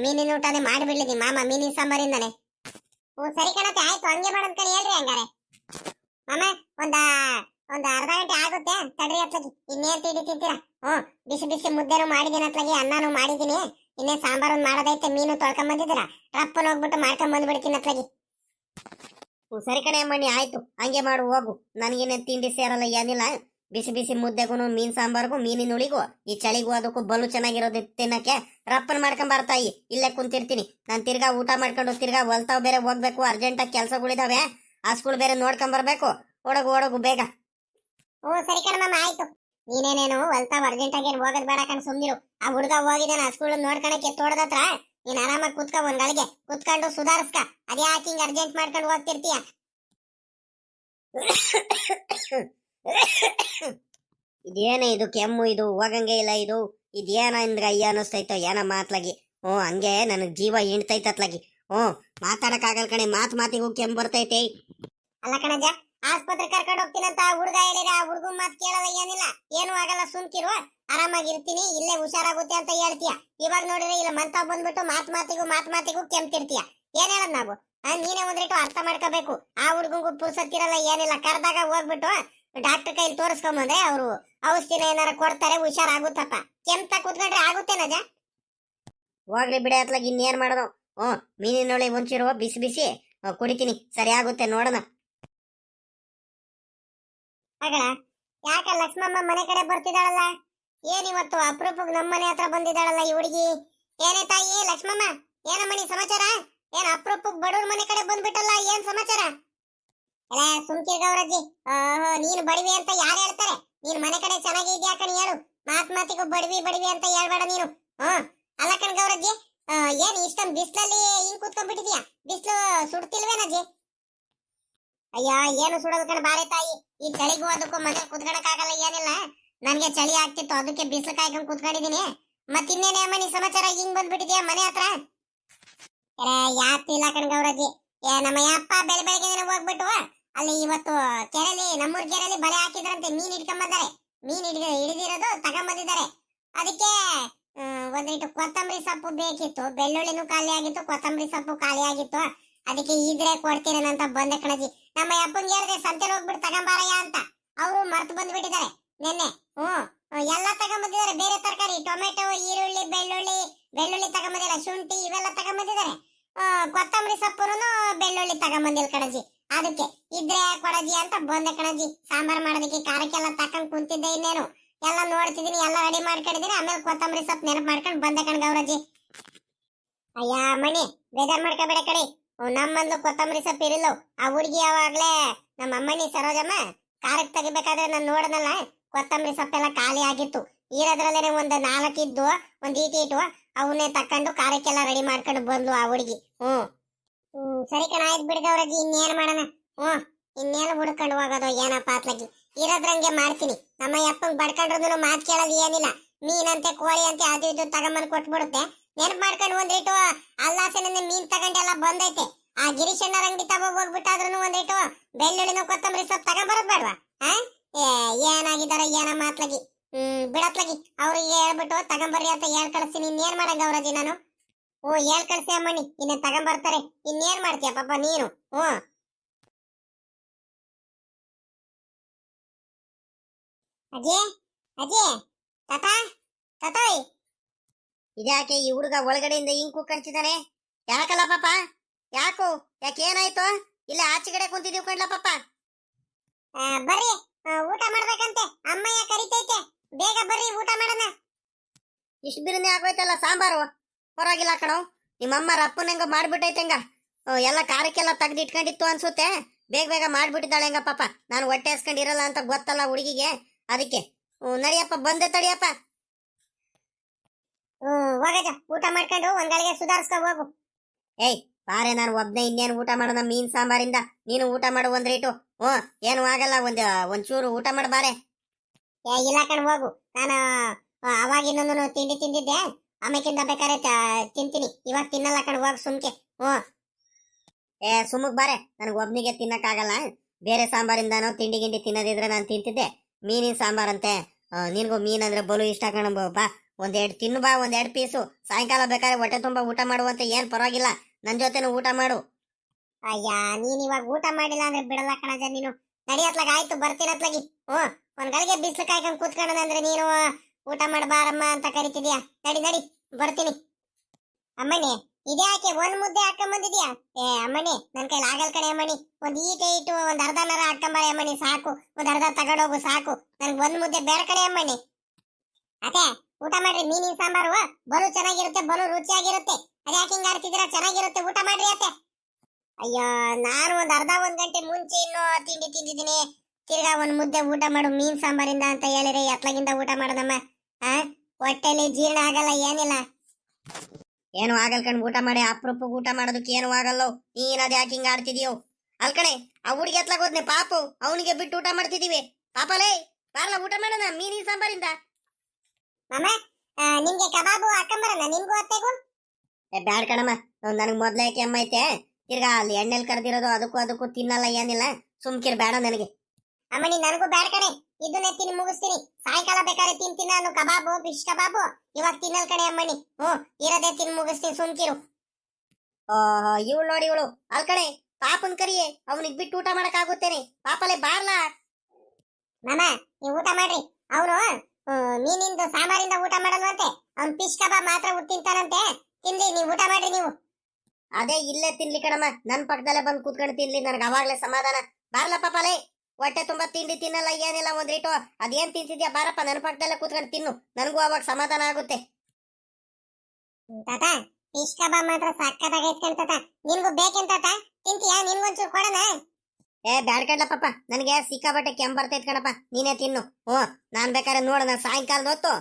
Speaker 4: ಮೀನಿನ ಊಟನೇ ಮಾಡಿಬಿಡ್ಲಿ ಮಾಮಾ, ಮೀನಿನ ಸಾಂಬಾರಿಂದಾನೆ. ಓ ಸರಿ ಕಣತ್ತೆ ಆಯ್ತು, ಹಂಗೆ ಮಾಡೋದ್ ಕಣಿ, ಹೇಳ್ರಿ ಹಂಗಾರೆ. ಮಾಮ, ಒಂದ, ಒಂದ್ ಅರ್ಧ ಗಂಟೆ ಆಗುತ್ತೆ, ತಡ್ರಿ ಅತ್ಲಾಗಿ. ಇನ್ನೇನ್ ತಿಂಡಿ ತಿಂತೀರಾ? ಹ್ಮ್, ಬಿಸಿ ಬಿಸಿ ಮುದ್ದೆನು ಮಾಡಿದೀನಿ ಅತ್ಲಾಗಿ, ಅನ್ನನು ಮಾಡಿದೀನಿ. ಇನ್ನೇ ಸಾಂಬಾರ್ ಒಂದ್ ಮಾಡೋದೈತೆ, ಮೀನು ತೊಳ್ಕೊಂಡ್ ಬಂದಿದ್ದೀರಾ? ರಪ್ಪನ ಹೋಗ್ಬಿಟ್ಟು ಮಾಡ್ಕೊಂಡ್ ಬಂದ್ಬಿಡ್ತೀನಿ ಅತ್ಲಾಗಿ.
Speaker 2: ಸರಿ ಕಣೆ ಮಣಿ ಆಯ್ತು. ಹಂಗೆ ಮಾಡು, ಹೋಗು. ನನಗೇನೆ ತಿಂಡಿ ಸೇರಲ್ಲ, ಏನಿಲ್ಲ. ಬಿಸಿ ಬಿಸಿ ಮುದ್ದೆಗೂ, ಮೀನ್ ಸಾಂಬಾರ್ಗೂ, ಮೀನಿನ ಹುಳಿಗೂ, ಈ ಚಳಿಗೂ ಅದಕ್ಕೂ ಬಲು ಚೆನ್ನಾಗಿರೋದು ತಿನ್ನಕ್ಕೆ. ರಪ್ಪನ್ ಮಾಡ್ಕೊಂಡ್ ಬರ್ತಾಯಿ ಇಲ್ಲೇ ಕುಂತಿರ್ತೀನಿ. ನಾನು ತಿರ್ಗಾ ಊಟ ಮಾಡ್ಕೊಂಡು ತಿರ್ಗಾ ಹೊಲ್ತಾವ್ ಬೇರೆ ಹೋಗ್ಬೇಕು ಅರ್ಜೆಂಟಾಗಿ ಕೆಲಸಗಳಿದಾವೆ ಸ್ಕೂಲ್ ಬೇರೆ ನೋಡ್ಕೊಂಡ್ ಬರ್ಬೇಕು. ಓಡಗು ಓಡಗು ಬೇಗ.
Speaker 4: ಓ, ಸರಿ ಕಣಮ್ಮ ಆಯ್ತು. ನೀನೇನೇನು ಹೊಲ್ತಾವ್ ಅರ್ಜೆಂಟಾಗಿ ಏನ್ ಹೋಗೋದ್ ಬೇಡ ಕಣ್, ಸುಮ್ನಿರು. ಆ ಹುಡುಗ ಹೋಗಿದ್ದಾನೆ ಸ್ಕೂಲ್ ನೋಡ್ಕೊಳಕ್ಕೆ ತೋಟದತ್ರ ನೀನ್ ಆರಾಮಾಗಿ ಕುತ್ಕೊ ಒಂದ್ ಗಳಿಗೆ. ಕುತ್ಕೊಂಡು ಸುಧಾರಿಸ್ಕ. ಅದೇ ಹಿಂಗ್ ಅರ್ಜೆಂಟ್ ಮಾಡ್ಕೊಂಡು ಹೋಗ್ತಿರ್ತೀಯ?
Speaker 2: ಇದೇನ ಇದು ಕೆಮ್ಮು ಇದು? ಹೋಗಂಗೆ ಇಲ್ಲ ಇದು? ಇದೇನ ಇಂದ್ರ ಅಯ್ಯ ಏನೋ ಏನ ಮಾತ್ಲಾಗಿ? ಹ್ಞೂ, ಹಂಗೆ ನನಗೆ ಜೀವ ಹಿಂಡ್ತೈತೆ ಅತ್ಲಾಗಿ ಹ್ಞೂ, ಮಾತಾಡಕ್ಕಾಗಲ್ಲ ಕಣೆ. ಮಾತು ಮಾತಿಗೂ ಕೆಮ್ಮು ಬರ್ತೈತೆ.
Speaker 4: ಅಲ್ಲ ಕಣಜ್ಜ ಆಸ್ಪತ್ರೆ ಕರ್ಕೊಂಡು ಹೋಗ್ತೀನಂತ ಹುಡುಗ ಹೇಳಿರ ಆ ಹುಡುಗ ಮಾತ್ ಕೇಳಲ್ಲ ಏನಿಲ್ಲ ಏನು ಆಗಲ್ಲ ಸುಮ್ಕಿರು ಆರಾಮಾಗಿರ್ತೀನಿ, ಇಲ್ಲೇ ಹುಷಾರಾಗುತ್ತೆ ಅಂತ ಹೇಳ್ತೀಯ. ಇವಾಗ ನೋಡಿದ್ರೆ ಇಲ್ಲ ಮಂತ ಬಂದ್ಬಿಟ್ಟು ಮಾತ್ ಮಾತಿಗೂ ಮಾತ್ ಮಾತಿಗೂ ಕೆಮ್ತಿರ್ತೀಯ. ಏನ್ ಹೇಳದ್ ನಾವು? ನೀನೇ ಒಂದ್ರಿಟ್ಟು ಅರ್ಥ ಮಾಡ್ಕೋಬೇಕು. ಆ ಹುಡುಗಂಗೂ ಪುರ್ಸತ್ತಿರಲ್ಲ, ಏನಿಲ್ಲ. ಕರೆದಾಗ ಹೋಗ್ಬಿಟ್ಟು ಡಾಕ್ಟರ್ ಕೈಲಿ ತೋರಿಸ್ಕೊಂಬಂದ್ರೆ ಅವರು. ಔಷಧಿನ ಏನಾರ ಕೊಡ್ತಾರೆ, ಹುಷಾರಾಗುತ್ತಪ್ಪ. ಕೆಮ್ತ ಕೂತ್ಕೊಂಡ್ರೆ ಆಗುತ್ತೇನಜ
Speaker 2: ಹೋಗ್ಲಿ ಬಿಡ ಅತ್ಲಾಗ ಇನ್ನೇನ್ ಮಾಡೋದು? ಹ್ಞೂ ಮೀನಿನೊಳಗೆ ಒಂಚೂರು ಬಿಸಿ ಬಿಸಿ. ಕುಡಿತೀನಿ. ಸರಿ ಆಗುತ್ತೆ, ನೋಡೋಣ.
Speaker 4: ಮಗಳ ಯಾಕ ಲಕ್ಷ್ಮಮ್ಮ ಮನೆ ಕಡೆ ಬರ್ತಿದ್ದಾಳಲ್ಲ? ಏನಿವತ್ತು ಅಪರೂಪಕ್ಕೆ ನಮ್ಮ ಮನೆ ಹತ್ರ ಬಂದಿದ್ದಾಳಲ್ಲ ಈ ಹುಡುಗಿ? ಏನೇ ತಾಯಿ, ಲಕ್ಷ್ಮಮ್ಮ? ಏನ ಮನಿ ಸಮಾಚಾರ? ಏನ್ ಅಪರೂಪಕ್ಕೆ ಬಡವ್ರ ಮನೆ ಕಡೆ ಬಂದ್ಬಿಟ್ಟಲ್ಲ, ಏನ್ ಸಮಾಚಾರ? ಅಲ್ಲ ಸುಮ್ಕಿ ಗೌರಜ್ಜಿ ಓಹೋ, ನೀನು ಬಡವಿ ಅಂತ ಯಾರು ಹೇಳ್ತಾರೆ? ನೀನ್ ಮನೆ ಕಡೆ ಚೆನ್ನಾಗಿ ಇದೆಯಾ ಕಣಿ ಹೇಳು. ಮಾತ್ ಮಾತಿಗೂ ಬಡವಿ ಬಡವಿ ಅಂತ ಹೇಳ್ಬೇಡ ನೀನು. ಹ್ಮ್ ಅಲ್ಲ ಕಣ್ ಗೌರಜ್ಜಿ ಏನ್ ಇಷ್ಟೊಂದ್ ಬಿಸ್ಲಲ್ಲಿ ಹಿಂಗ್ ಕೂತ್ಕೊಂಡ್ಬಿಟ್ಟಿದ್ಯಾ? ಬಿಸ್ಲು ಸುಡ್ತಿಲ್ವೇನಜ್ಜಿ? ಅಯ್ಯ, ಏನು ಸುಡೋದು ಕಣ ಬಾರೆ ತಾಯಿ. ಈ ಚಳಿಗೂ ಅದಕ್ಕೂ ಮನೆ ಕುತ್ಕೊಳಕ್ ಆಗಲ್ಲ ಏನಿಲ್ಲ. ನನ್ಗೆ ಚಳಿ ಆಗ್ತಿತ್ತು, ಅದಕ್ಕೆ ಬಿಸಿಲು ಕಾಯ್ಕೊಂಡು ಕುತ್ಕೊಂಡಿದೀನಿ. ಮತ್ ಇನ್ನೇನೇ ನೀ ಸಮಾಚಾರ ಹಿಂಗ್ ಬಂದ್ಬಿಟ್ಟಿದ್ಯಾ ಮನೆ ಹತ್ರ? ಯಾತಿಲ್ಲ ಕಣ ಗೌರಜ್ಜಿ. ಏ, ನಮ್ಮ ಅಪ್ಪ ಬೆಳೆ ಬೆಳಗ್ಗೆ ಹೋಗ್ಬಿಟ್ಟು ಅಲ್ಲಿ ಇವತ್ತು ಕೆರೆಲಿ, ನಮ್ಮೂರ್ ಕೆರೆಲಿ ಬಲೆ ಹಾಕಿದ್ರಂತೆ, ಮೀನ್ ಹಿಡ್ಕೊಂಬಂದಾರೆ. ಮೀನ್ ಹಿಡಿದ ಹಿಡಿದಿರೋದು ತಗೊಂಬಂದಿದ್ದಾರೆ. ಅದಕ್ಕೆ ಒಂದಿಟ್ಟು ಕೊತ್ತಂಬರಿ ಸೊಪ್ಪು ಬೇಕಿತ್ತು. ಬೆಳ್ಳುಳ್ಳಿನೂ ಖಾಲಿ ಆಗಿತ್ತು ಕೊತ್ತಂಬರಿ ಸೊಪ್ಪು ಖಾಲಿ ಆಗಿತ್ತು ಅದಕ್ಕೆ ಇದ್ರೆ ಕೊಡ್ತೀರೇನಂತ ಬಂದೆ ಕಣಜಿ. ನಮ್ಮ ಅಪ್ಪಂಗೆ ಹೇಳಿದೆ, ಸಂತೆಲಿ ಹೋಗ್ಬಿಟ್ಟು ತಗೊಂಬಾರಯ್ಯ ಅಂತ. ಅವರು ಮರ್ತು ಬಂದ್ಬಿಟ್ಟಿದ್ದಾರೆ. ನಿನ್ನೆ, ಹ್ಞೂ, ಎಲ್ಲ ತಗೊಂಬಂದಿದ್ದಾರೆ. ಬೇರೆ ತರಕಾರಿ, ಟೊಮೆಟೊ, ಈರುಳ್ಳಿ, ಬೆಳ್ಳುಳ್ಳಿ ಬೆಳ್ಳುಳ್ಳಿ ತಗೊಂಬಂದಿಲ್ಲ, ಶುಂಠಿ, ಇವೆಲ್ಲ ತಗೊಂಬಂದಿದ್ದಾರೆ. ಕೊತ್ತಂಬರಿ ಸೊಪ್ಪುನು ಬೆಳ್ಳುಳ್ಳಿ ತಗೊಂಬಂದಿಲ್ಲ ಕಣಜಿ. ಅದಕ್ಕೆ, ಇದ್ರೆ ಕೊಡಜಿ ಅಂತ ಬಂದೆ ಕಣಜಿ. ಸಾಂಬಾರ್ ಮಾಡೋದಕ್ಕೆ ಖಾರಕ್ಕೆಲ್ಲ ತಕೊಂಡ್ ಕುಂತಿದ್ದೆ ಇನ್ನೇನು. ಎಲ್ಲ ನೋಡ್ತಿದ್ದೀನಿ, ಎಲ್ಲ ರೆಡಿ ಮಾಡ್ಕೊಂಡಿದ್ದೀನಿ. ಆಮೇಲೆ ಕೊತ್ತಂಬರಿ ಸೊಪ್ಪು ನೆನಪು ಮಾಡ್ಕೊಂಡು ಬಂದೆ ಕಣ್ ಗೌರಜಿ ಅಯ್ಯ ಮಣಿ ಬೇಜಾರ್ ಮಾಡ್ಕೋಬೇಡ ಕಡೆ ನಮ್ಮಂದು ಕೊತ್ತಂಬರಿ ಸೊಪ್ಪು ಇರಲ್ಲ ಆ ಹುಡುಗಿ ಯಾವಾಗ್ಲೇ ನಮ್ಮ ಅಮ್ಮನಿ ಸರೋಜಮ್ಮ ಕಾರಕ್ಕೆ ತೆಗಿಬೇಕಾದ್ರೆ ನಾನು ನೋಡನಲ್ಲ ಕೊತ್ತಂಬರಿ ಸೊಪ್ಪೆಲ್ಲ ಖಾಲಿ ಆಗಿತ್ತು. ಇರೋದ್ರಲ್ಲೇನೆ ಒಂದು ನಾಲ್ಕಿದ್ದು ಒಂದ್ ಈಟಿ ಇಟ್ಟು ಅವನ್ನೇ ತಕೊಂಡು ಖಾರಕ್ಕೆಲ್ಲ ರೆಡಿ ಮಾಡ್ಕೊಂಡು ಬಂದ್ಲು ಆ ಹುಡುಗಿ. ಹ್ಮ್. ಹ್ಞೂ ಸರಿ ಕಣ, ಆಯ್ತು ಬಿಡ್ಗವ್ರಜ್ಜಿ ಇನ್ನೇನು ಮಾಡೋಣ? ಹ್ಮ್, ಇನ್ನೇನು ಹುಡ್ಕೊಂಡು ಹೋಗೋದು, ಏನಪ್ಪ ಅತ್ಲಗಿ ಇರೋದ್ರಂಗೆ ಮಾಡ್ತೀನಿ. ನಮ್ಮ ಯಪ್ಪಂಗ್ ಬಡ್ಕೊಂಡ್ರು ಮಾತ್ ಕೇಳೋದು ಏನಿಲ್ಲ. ಮೀನಂತೆ, ಕೋಳಿ ಅಂತೆ, ಅದು ಇದು ತಗೊಂಬಂದ್ ಕೊಟ್ಬಿಡುತ್ತೆ. ನೆನಪು ಮಾಡ್ಕೊಂಡು ಒಂದಿಟ್ಟು. ಅಲ್ಲಾಸೆನಿಂದ ಮೀನ್ ತಗೊಂಡೆಲ್ಲ ಬಂದೈತೆ. ಆ ಗಿರೀಶಣ್ಣರ ಅಂಗಡಿ ತಗೋ ಹೋಗ್ಬಿಟ್ಟಾದ್ರೂ ಒಂದಿಟ್ಟು. ಬೆಳ್ಳುಳ್ಳಿನ ಕೊತ್ತಂಬರಿ ಸೊಪ್ಪು ತಗೊಂಬರೋದ್ ಬೇಡವಾ ಏನಾಗಿದಾರ ಏನ ಮಾತ್ಲಗಿ? ಹ್ಮ್, ಬಿಡತ್ಲಗಿ. ಅವ್ರಿಗೆ ಹೇಳ್ಬಿಟ್ಟು ತಗೊಂಬರ್ರಿ ಅಂತ ಹೇಳ್ ಕಳಿಸ್ತೀನಿ ಇನ್ನೇನ್ ಮಾಡಂಗ ಅವ್ರಜಿ ನಾನು? ಓ ಹೇಳ್ ಕಳಿಸಿ ಅಮ್ಮನಿ ಇನ್ನ ತಗೊಂಬರ್ತಾರೆ. ಇನ್ನೇನ್ ಮಾಡ್ತೀಯ ಪಾಪ ನೀನು? ಹ್ಮ್ ಅಜೇ ಅಜೇ, ತಾತ, ತಾತೋಯ್.
Speaker 2: ಇದ್ಯಾಕೆ ಈ ಹುಡುಗ ಒಳಗಡೆಯಿಂದ ಇಂಕು ಕಂಚಿದಾನೆ ಯಾಕಲ್ಲ ಪಾಪ? ಯಾಕೋ? ಯಾಕೆ ಏನಾಯ್ತು? ಇಲ್ಲ ಆಚೆಗಡೆ ಕುಂತಿದೀವಿ ಕಣ್ಲ ಪಾಪ.
Speaker 4: ಬರ್ರಿ. ಊಟ ಮಾಡ್ಬೇಕಂತೆ. ಅಮ್ಮಯ್ಯ ಕರಿತೈತೆ. ಬೇಗ ಬರ್ರಿ ಊಟ ಮಾಡೋಣ.
Speaker 2: ಇಷ್ಟು ಬಿರುನೆ ಆಗೋಯ್ತಲ್ಲ ಸಾಂಬಾರು? ಪರವಾಗಿಲ್ಲ ಕಣೋ. ನಿಮ್ಮಮ್ಮ ರಪ್ಪನ ಹೆಂಗ ಮಾಡ್ಬಿಟ್ಟೈತೆ ಹೆಂಗ? ಎಲ್ಲ ಕಾರಕ್ಕೆಲ್ಲ ತೆಗ್ದು ಇಟ್ಕೊಂಡಿತ್ತು ಅನ್ಸುತ್ತೆ. ಬೇಗ ಬೇಗ ಮಾಡ್ಬಿಟ್ಟಿದ್ದಾಳೆ ಹೆಂಗ ಪಾಪ? ನಾನು ಹೊಟ್ಟೆ ಹಸ್ಕೊಂಡಿರಲ್ಲ ಅಂತ ಗೊತ್ತಲ್ಲ ಹುಡುಗಿಗೆ. ಅದಕ್ಕೆ. ನಡಿಯಪ್ಪ, ಬಂದೆ ತಡಿಯಪ್ಪ.
Speaker 4: ಹೋಗಜ ಊಟ ಮಾಡ್ಕೊಂಡು ಒಂದ್ಗಳಿಗೆ ಸುಧಾರಿಸ್ಕೊ ಹೋಗು.
Speaker 2: ಏಯ್ ಬಾರೆ ನಾನು ಒಬ್ನೇ ಇನ್ನೇನು ಊಟ ಮಾಡೋಣ ಮೀನ್ ಸಾಂಬಾರಿಂದ? ನೀನು ಊಟ ಮಾಡು ಒಂದ್ ರೇಟು. ಹ್ಮ್ ಏನು ಆಗಲ್ಲ ಒಂದ್ ಒಂಚೂರು ಊಟ ಮಾಡು ಬಾರೆ.
Speaker 4: ಏ ಇಲ್ಲ ಕಣ್ ಹೋಗು. ನಾನು ಅವಾಗ ಇನ್ನೊಂದು ತಿಂಡಿ ತಿಂದಿದ್ದೆ. ಆಮೇಕಿಂದ ಬೇಕಾದ್ರೆ ತಿಂತೀನಿ. ಇವಾಗ ತಿನ್ನಲ್ಲ ಕಣ್ ಹೋಗ್ ಸುಮ್ಕೆ. ಹ್ಮ್.
Speaker 2: ಏ ಸುಮ್ಮಕ್ ಬಾರೆ. ನನಗೆ ಒಬ್ನಿಗೆ ತಿನ್ನಕ್ಕಾಗಲ್ಲ. ಬೇರೆ ಸಾಂಬಾರಿಂದಾನೋ ತಿಂಡಿ ಗಿಂಡಿ ತಿನ್ನೋದಿದ್ರೆ ನಾನು ತಿಂತಿದ್ದೆ. ಮೀನಿನ ಸಾಂಬಾರಂತೆ ಅಂತೆ. ನಿನ್ಗೂ ಮೀನ್ ಅಂದ್ರೆ ಬಲು ಇಷ್ಟ ಕಣಬ ಬಾ. ಒಂದೆರಡು ತಿನ್ನು ಬಾ, ಒಂದೆರಡು ಪೀಸು. ಸಾಯಂಕಾಲ ಬೇಕಾದ್ರೆ ಹೊಟ್ಟೆ ತುಂಬಾ ಊಟ ಮಾಡುವಂತೆ, ಏನ್ ಪರವಾಗಿಲ್ಲ. ನನ್ ಜೊತೆನೂ ಊಟ ಮಾಡು.
Speaker 4: ಅಯ್ಯ, ನೀನ್ ಇವಾಗ ಊಟ ಮಾಡಿಲ್ಲ ಅಂದ್ರೆ ಬಿಡಲ್ಲ ಕಣಜ ನೀನು. ನಡಿಯತ್ಲಾಗ ಆಯ್ತು, ಬರ್ತೀನಿ ಅತ್ಲಾಗಿ. ಹ್ಞೂ, ಒಂದ್ ಗಳಿಗೆ ಬಿಸ್ಲು ಕಾಯ್ಕೊಂಡ್ ಕೂತ್ಕೊಂಡಂದ್ರೆ ನೀನು ಊಟ ಮಾಡಬಾರಮ್ಮ ಅಂತ ಕರಿತಿದ್ಯಾ? ನಡಿ ನಡಿ, ಬರ್ತೀನಿ. ಅಮ್ಮಣ್ಣಿ ಇದ್ಯಾಕೆ ಒಂದ್ ಮುದ್ದೆ ಹಾಕೊಂಡ್ ಬಂದಿದ್ಯಾ? ಏ ಅಮ್ಮನೆ ನನ್ ಕೈಲಿ ಆಗಲ್ ಕಣೆ ಅಮ್ಮನಿ ಒಂದ್ ಈಟೆ ಇಟ್ಟು, ಒಂದ್ ಅರ್ಧ ನರ ಹಾಕೊಂಬಾರೆ ಅಮ್ಮನಿ ಸಾಕು. ಒಂದ್ ಅರ್ಧ ತಗೊಂಡೋಗು ಸಾಕು. ನನ್ಗೆ ಒಂದ್ ಮುದ್ದೆ ಬೇಡ ಕಡೆ ಅಮ್ಮನಿ ಅತ್ತೆ ಊಟ ಮಾಡ್ರಿ ಮೀನಿನ ಸಾಂಬಾರು. ಬಲು ಚೆನ್ನಾಗಿರುತ್ತೆ ಬಲು ರುಚಿಯಾಗಿರುತ್ತೆ. ಅದ್ಯಾಕೆ ಹಿಂಗ ಆಡ್ತಿದ್ರ ಚೆನ್ನಾಗಿರುತ್ತೆ, ಊಟ ಮಾಡ್ರಿ ಅತ್ತೆ. ಅಯ್ಯೋ, ನಾನು ಒಂದ್ ಅರ್ಧ ಒಂದ್ ಗಂಟೆ ಮುಂಚೆ ಇನ್ನೂ ತಿಂಡಿ ತಿಂದಿದ್ದೀನಿ. ತಿರ್ಗಾ ಒಂದ್ ಮುದ್ದೆ ಊಟ ಮಾಡು, ಮೀನ್ ಸಾಂಬಾರಿಂದ ಅಂತ ಹೇಳಿದ್ರೆ ಎತ್ಲಾಗಿಂದ ಊಟ ಮಾಡದಮ್ಮ. ಆ? ಹೊಟ್ಟೆಲಿ ಜೀರ್ಣ ಆಗಲ್ಲ, ಏನಿಲ್ಲ.
Speaker 2: ಏನು ಆಗಲ್ ಕಣ್, ಊಟ ಮಾಡಿ, ಅಪ್ರೂಪಕ್ಕೆ ಊಟ ಮಾಡೋದಕ್ಕೆ ಏನು ಆಗಲ್ಲೋ. ನೀನ್ ಅದ್ ಯಾಕೆ ಹಿಂಗ ಆಡ್ತಿದ್ಯೋ? ಅಲ್ಕಣೆ ಆ ಹುಡುಗಿ ಎತ್ಲಾಗ ಹೋದ್ನೆ, ಪಾಪು. ಅವನಿಗೆ ಬಿಟ್ಟು ಊಟ ಮಾಡ್ತಿದೀವಿ. ಪಾಪಲೇ, ಬಾರ್ಲ, ಊಟ ಮಾಡೋಣ ಮೀನಿನ ಸಾಂಬಾರಿಂದ.
Speaker 4: ಮಾಮ ನಿಮ್ಗೆ ಕಬಾಬು ಹಾಕೊಂಬರಣ ನಿಮ್ಗೂ ಅತ್ತೆಗೂ?
Speaker 2: ಏ ಬ್ಯಾಡ್ ಕಣಮ್ಮ ನನಗ್ ಮೊದ್ಲೇ ಕೆಮ್ಮ ಐತೆ. ತಿರ್ಗಾ ಅಲ್ಲಿ ಎಣ್ಣೆಲ್ ಕರ್ದಿರೋದು ಅದಕ್ಕೂ ಅದಕ್ಕೂ ತಿನ್ನಲ್ಲ ಏನಿಲ್ಲ ಸುಮ್ಕಿರ್ ಬೇಡ ನನಗೆ.
Speaker 4: ಅಮ್ಮನಿ ನನಗೂ ಬ್ಯಾಡ ಕಣೆ. ಇದನ್ನೇ ತಿನ್ ಮುಗಿಸ್ತೀನಿ. ಸಾಯಂಕಾಲ ಬೇಕಾದ್ರೆ ತಿಂತೀನಿ ನಾನು ಕಬಾಬು ಫಿಶ್ ಕಬಾಬು. ಇವಾಗ ತಿನ್ನಲ್ ಕಣೆ ಅಮ್ಮನಿ ಹ್ಞೂ ಇರೋದೇ ತಿನ್ ಮುಗಿಸ್ತೀನಿ ಸುಮ್ಕಿರು
Speaker 2: ಓಹೋ ಇವಳು ನೋಡಿ ಇವಳು. ಅಲ್ ಕಣೆ ಪಾಪನ್ ಕರಿಯೇ ಅವನಿಗೆ ಬಿಟ್ಟು ಊಟ ಮಾಡಕ್ ಆಗುತ್ತೇನೆ. ಪಾಪಲೆ ಬಾರ್ಲಾ?
Speaker 4: ಮಾಮ ನೀವು ಊಟ ಮಾಡ್ರಿ. ಅವನು ಮೀನಿಂದು ಸಾಂಬಾರಿಂದ ಊಟ ಮಾಡಲ್ವಂತೆ ಅವ್ನ್ ಫಿಶ್ ಕಬಾಬ್ ಮಾತ್ರ ಊಟ ತಿಂತಾನಂತೆ. ತಿನ್ಲಿ ನೀವು ಊಟ ಮಾಡ್ರಿ ನೀವು.
Speaker 2: ಅದೇ ಇಲ್ಲೇ ತಿನ್ಲಿ ಕಣಮ್ಮ. ನನ್ ಪಕ್ಕದಲ್ಲೇ ಬಂದು ಕೂತ್ಕೊಂಡು ತಿನ್ಲಿ ನನಗೆ ಅವಾಗ್ಲೇ ಸಮಾಧಾನ. ಬಾರ್ಲ ಪಾಪಲೇ ಹೊಟ್ಟೆ ತುಂಬಾ ತಿಂಡಿ ತಿನ್ನಲ್ಲ ಏನಿಲ್ಲ ಒಂದ್ರಿಟ್ಟು ಅದೇನ್ ತಿಂತಿದ್ಯಾ ಬಾರಪ್ಪ ನನ್ನ ಪಕ್ಕದಲ್ಲೇ ಕೂತ್ಕೊಂಡು ತಿನ್ನು. ನನಗೂ ಅವಾಗ ಸಮಾಧಾನ ಆಗುತ್ತೆ.
Speaker 4: ತಾತ ಫಿಶ್ ಕಬಾಬ್ ಮಾತ್ರ ಸಕ್ಕತ್ತಾಗೈತ್ ಕಣ್ತಾತ ನಿನ್ಗೂ ಬೇಕೇನ್ ತಾತ? ತಿಂತೀಯಾ? ನಿನ್ಗೊಂಚೂರು ಕೊಡೋಣ
Speaker 2: ಏ, ಬ್ಯಾಡ್ ಕಡ್ಲ ಪಾಪ ನನಗೆ ಸಿಕ್ಕಾಬಟ್ಟೆ ಕೆಂಪ್ ಬರ್ತೈತ್ ಕಣಪ್ಪ. ನೀನೇ ತಿನ್ನು. ಹ್ಞೂ ನಾನು ಬೇಕಾದ್ರೆ ನೋಡು, ನಾನು ಸಾಯಂಕಾಲದ ಹೊತ್ತು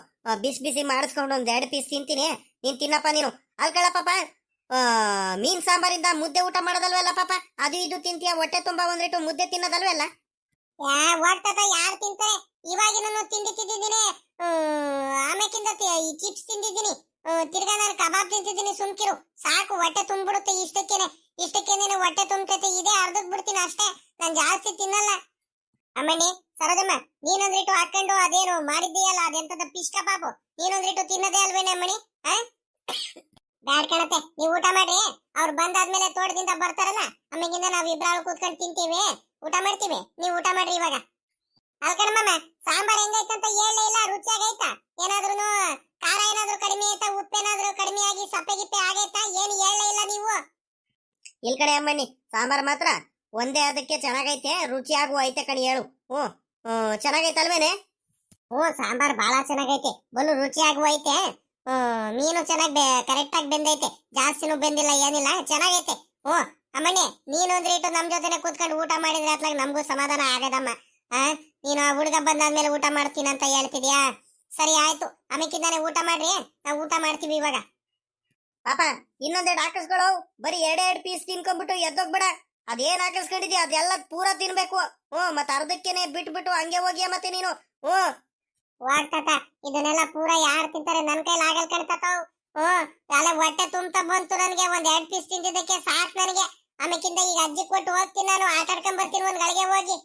Speaker 2: ಬಿಸಿ ಬಿಸಿ ಮಾಡಿಸ್ಕೊಂಡು ಒಂದು ಎರಡು ಪೀಸ್ ತಿಂತೀನಿ. ನೀನು ತಿನ್ನಪ್ಪ ನೀನು. ಅಲ್ಲಿ ಕಳ ಪಾಪ ಮೀನ್ ಸಾಂಬಾರಿಂದ ಮುದ್ದೆ ಊಟ ಮಾಡೋದಲ್ವಲ್ಲ ಪಾಪ? ಅದು ಇದು ತಿಂತೀಯ? ಹೊಟ್ಟೆ ತುಂಬಾ ಒಂದ್ರಿಟ್ಟು ಮುದ್ದೆ ತಿನ್ನೋದಲ್ವಲ್ಲ?
Speaker 4: ಯಾರು ತಿಂತಾರೆ? ಇವಾಗಿನ ತಿಂಡಿ ತಿಂದಿದ್ದೀನಿ. ಆಮೇಕಿಂದ ಚಿಪ್ಸ್ ತಿಂದಿದ್ದೀನಿ. ತಿರ್ಗಾ ನಾನು ಕಬಾಬ್ ತಿಂತಿದ್ದೀನಿ, ಸುಮ್ಕಿರು. ಸಾಕು, ಹೊಟ್ಟೆ ತುಂಬಿಡುತ್ತೆ ಇಷ್ಟಕ್ಕೇನೆ. ಇಷ್ಟಕ್ಕೇನೆ ಹೊಟ್ಟೆ ತುಂಬತೈತೆ, ಇದೇ ಅರ್ಧಕ್ ಬಿಡ್ತೀನಿ ಅಷ್ಟೇ. ನಾನ್ ಜಾಸ್ತಿ ತಿನ್ನಲ್ಲ. ಅಮ್ಮಣ್ಣಿ, ಸರೋಜಮ್ಮ ನೀನೊಂದ್ರಿಟ್ಟು ಹಾಕೊಂಡು ಅದೇನು ಮಾಡಿದ್ದೀಯಲ್ಲ ಅದೆಂತದ ಫಿಶ್ ಕಬಾಬು ನೀನೊಂದ್ರಿಟ್ಟು ತಿನ್ನದೇ ಅಲ್ವೇನೆ ಅಮ್ಮಣಿ ಬ್ಯಾಡ್ ಕಣತೆ ನೀವು ಊಟ ಮಾಡ್ರಿ. ಅವ್ರು ಬಂದಾದ್ಮೇಲೆ ತೋಟದಿಂದ ಬರ್ತಾರಲ್ಲ, ಅಮ್ಮಿಗಿಂದ ನಾವ್ ಇಬ್ರಾಳು ಕೂತ್ಕೊಂಡು ತಿಂತೀವಿ. ಊಟ ಮಾಡ್ತೀವಿ, ನೀವು ಊಟ ಮಾಡ್ರಿ ಇವಾಗ. ಅಲ್ಕಣಮ್ಮ ಸಾಂಬಾರ್ ಹೆಂಗೈತಂತ ಹೇಳಲೇ ಇಲ್ಲ, ರುಚಿಯಾಗೈತಾ? ಏನಾದ್ರೂ ಖಾರ ಏನಾದ್ರೂ ಕಡಿಮೆ ಆಯ್ತಾ ಉಪ್ಪೇನಾದ್ರೂ ಕಡಿಮೆ ಆಗಿ ಸಪ್ಪೆ ಗಿಪ್ಪೆ ಆಗೈತಾ? ಏನು ಹೇಳಲೇ ಇಲ್ಲ ನೀವು.
Speaker 2: ಇಲ್ ಕಡೆ ಅಮ್ಮಣ್ಣಿ ಸಾಂಬಾರ್ ಮಾತ್ರ ಒಂದೇ ಅದಕ್ಕೆ ಚೆನ್ನಾಗೈತೆ ರುಚಿಯಾಗುವ ಐತೆ ಕಣಿ ಹೇಳು. ಹ್ಞೂ ಚೆನ್ನಾಗೈತೆ ಚೆನ್ನಾಗೈತಲ್ವೇನೆ
Speaker 4: ಹ್ಞೂ ಸಾಂಬಾರ್ ಭಾಳ ಚೆನ್ನಾಗೈತೆ. ಬಲು ರುಚಿಯಾಗುವ ಐತೆ. ಹ್ಮ್ ಮೀನು ಚೆನ್ನಾಗಿ ಕರೆಕ್ಟಾಗಿ ಬೆಂದೈತೆ. ಜಾಸ್ತಿನೂ ಬೆಂದಿಲ್ಲ ಏನಿಲ್ಲ ಚೆನ್ನಾಗೈತೆ. ಹ್ಞೂ ಅಮ್ಮಣ್ಣಿ ನೀನು ಅಂದ್ರೆ ಇಟ್ಟು ನಮ್ಮ ಜೊತೆನೆ ಕೂತ್ಕೊಂಡು ಊಟ ಮಾಡಿದ್ರೆ ಅತ್ಲಾಗ ನಮಗೂ ಸಮಾಧಾನ ಆಗದಮ್ಮ. ಆ ನೀನು ಆ ಹುಡುಗ ಬಂದಾದ್ಮೇಲೆ ಊಟ ಮಾಡ್ತೀನಿ ಅಂತ ಹೇಳ್ತಿದ್ಯಾ? ಸರಿ ಆಯ್ತು. ಆಮೇಕಿಂದಾನೆ ಊಟ ಮಾಡ್ರಿ. ನಾವು ಊಟ ಮಾಡ್ತೀವಿ ಇವಾಗ.
Speaker 2: ಪಾಪ, ಇನ್ನೊಂದೆರಡು ಬರಿ ಬರೀ ಎರಡೆರಡು ಪೀಸ್ ತಿನ್ಕೊಂಡ್ಬಿಟ್ಟು ಎದ್ದೋಗ್ಬೇಡ. ಅದೇನ್ ಹಾಕಿಸ್ಕೊಂಡಿದ್ಯಾ? ಅದೆಲ್ಲ ಪೂರ ತಿನ್ಬೇಕು. ಹ್ಞೂ, ಮತ್ತೆ ಅರ್ಧಕ್ಕೇನೆ ಬಿಟ್ಬಿಟ್ಟು ಹಂಗೆ ಹೋಗಿಯ ಮತ್ತೆ ನೀನು. ಹ್ಞೂ.
Speaker 4: ವಾಗ್ತಾತ ಇದನ್ನೆಲ್ಲ ಪೂರ ಯಾರು ತಿಂತಾರೆ? ನನ್ ಕೈಲಿ ಆಗಲ್ ಕಣ್ತಾತಾವ್ ಹ್ಮ್ ಅಲ್ಲೇ ಹೊಟ್ಟೆ ತುಂಬ್ತಾ ಬಂತು ನನಗೆ. ಒಂದ್ ಎರಡ್ ಪೀಸ್ ತಿಂದಿದ್ದಕ್ಕೆ ಸಾಕ್ ನನಗೆ. ಆಮೇಕಿಂದ ಈಗ ಅಜ್ಜಿ ಕೊಟ್ಟು ಹೋಗ್ತೀನಿ ನಾನು. ಆಟ ಆಡ್ಕೊಂಡ್ ಬರ್ತೀನಿ ಒಂದ್ ಗಳಿಗೆ ಹೋಗಿ.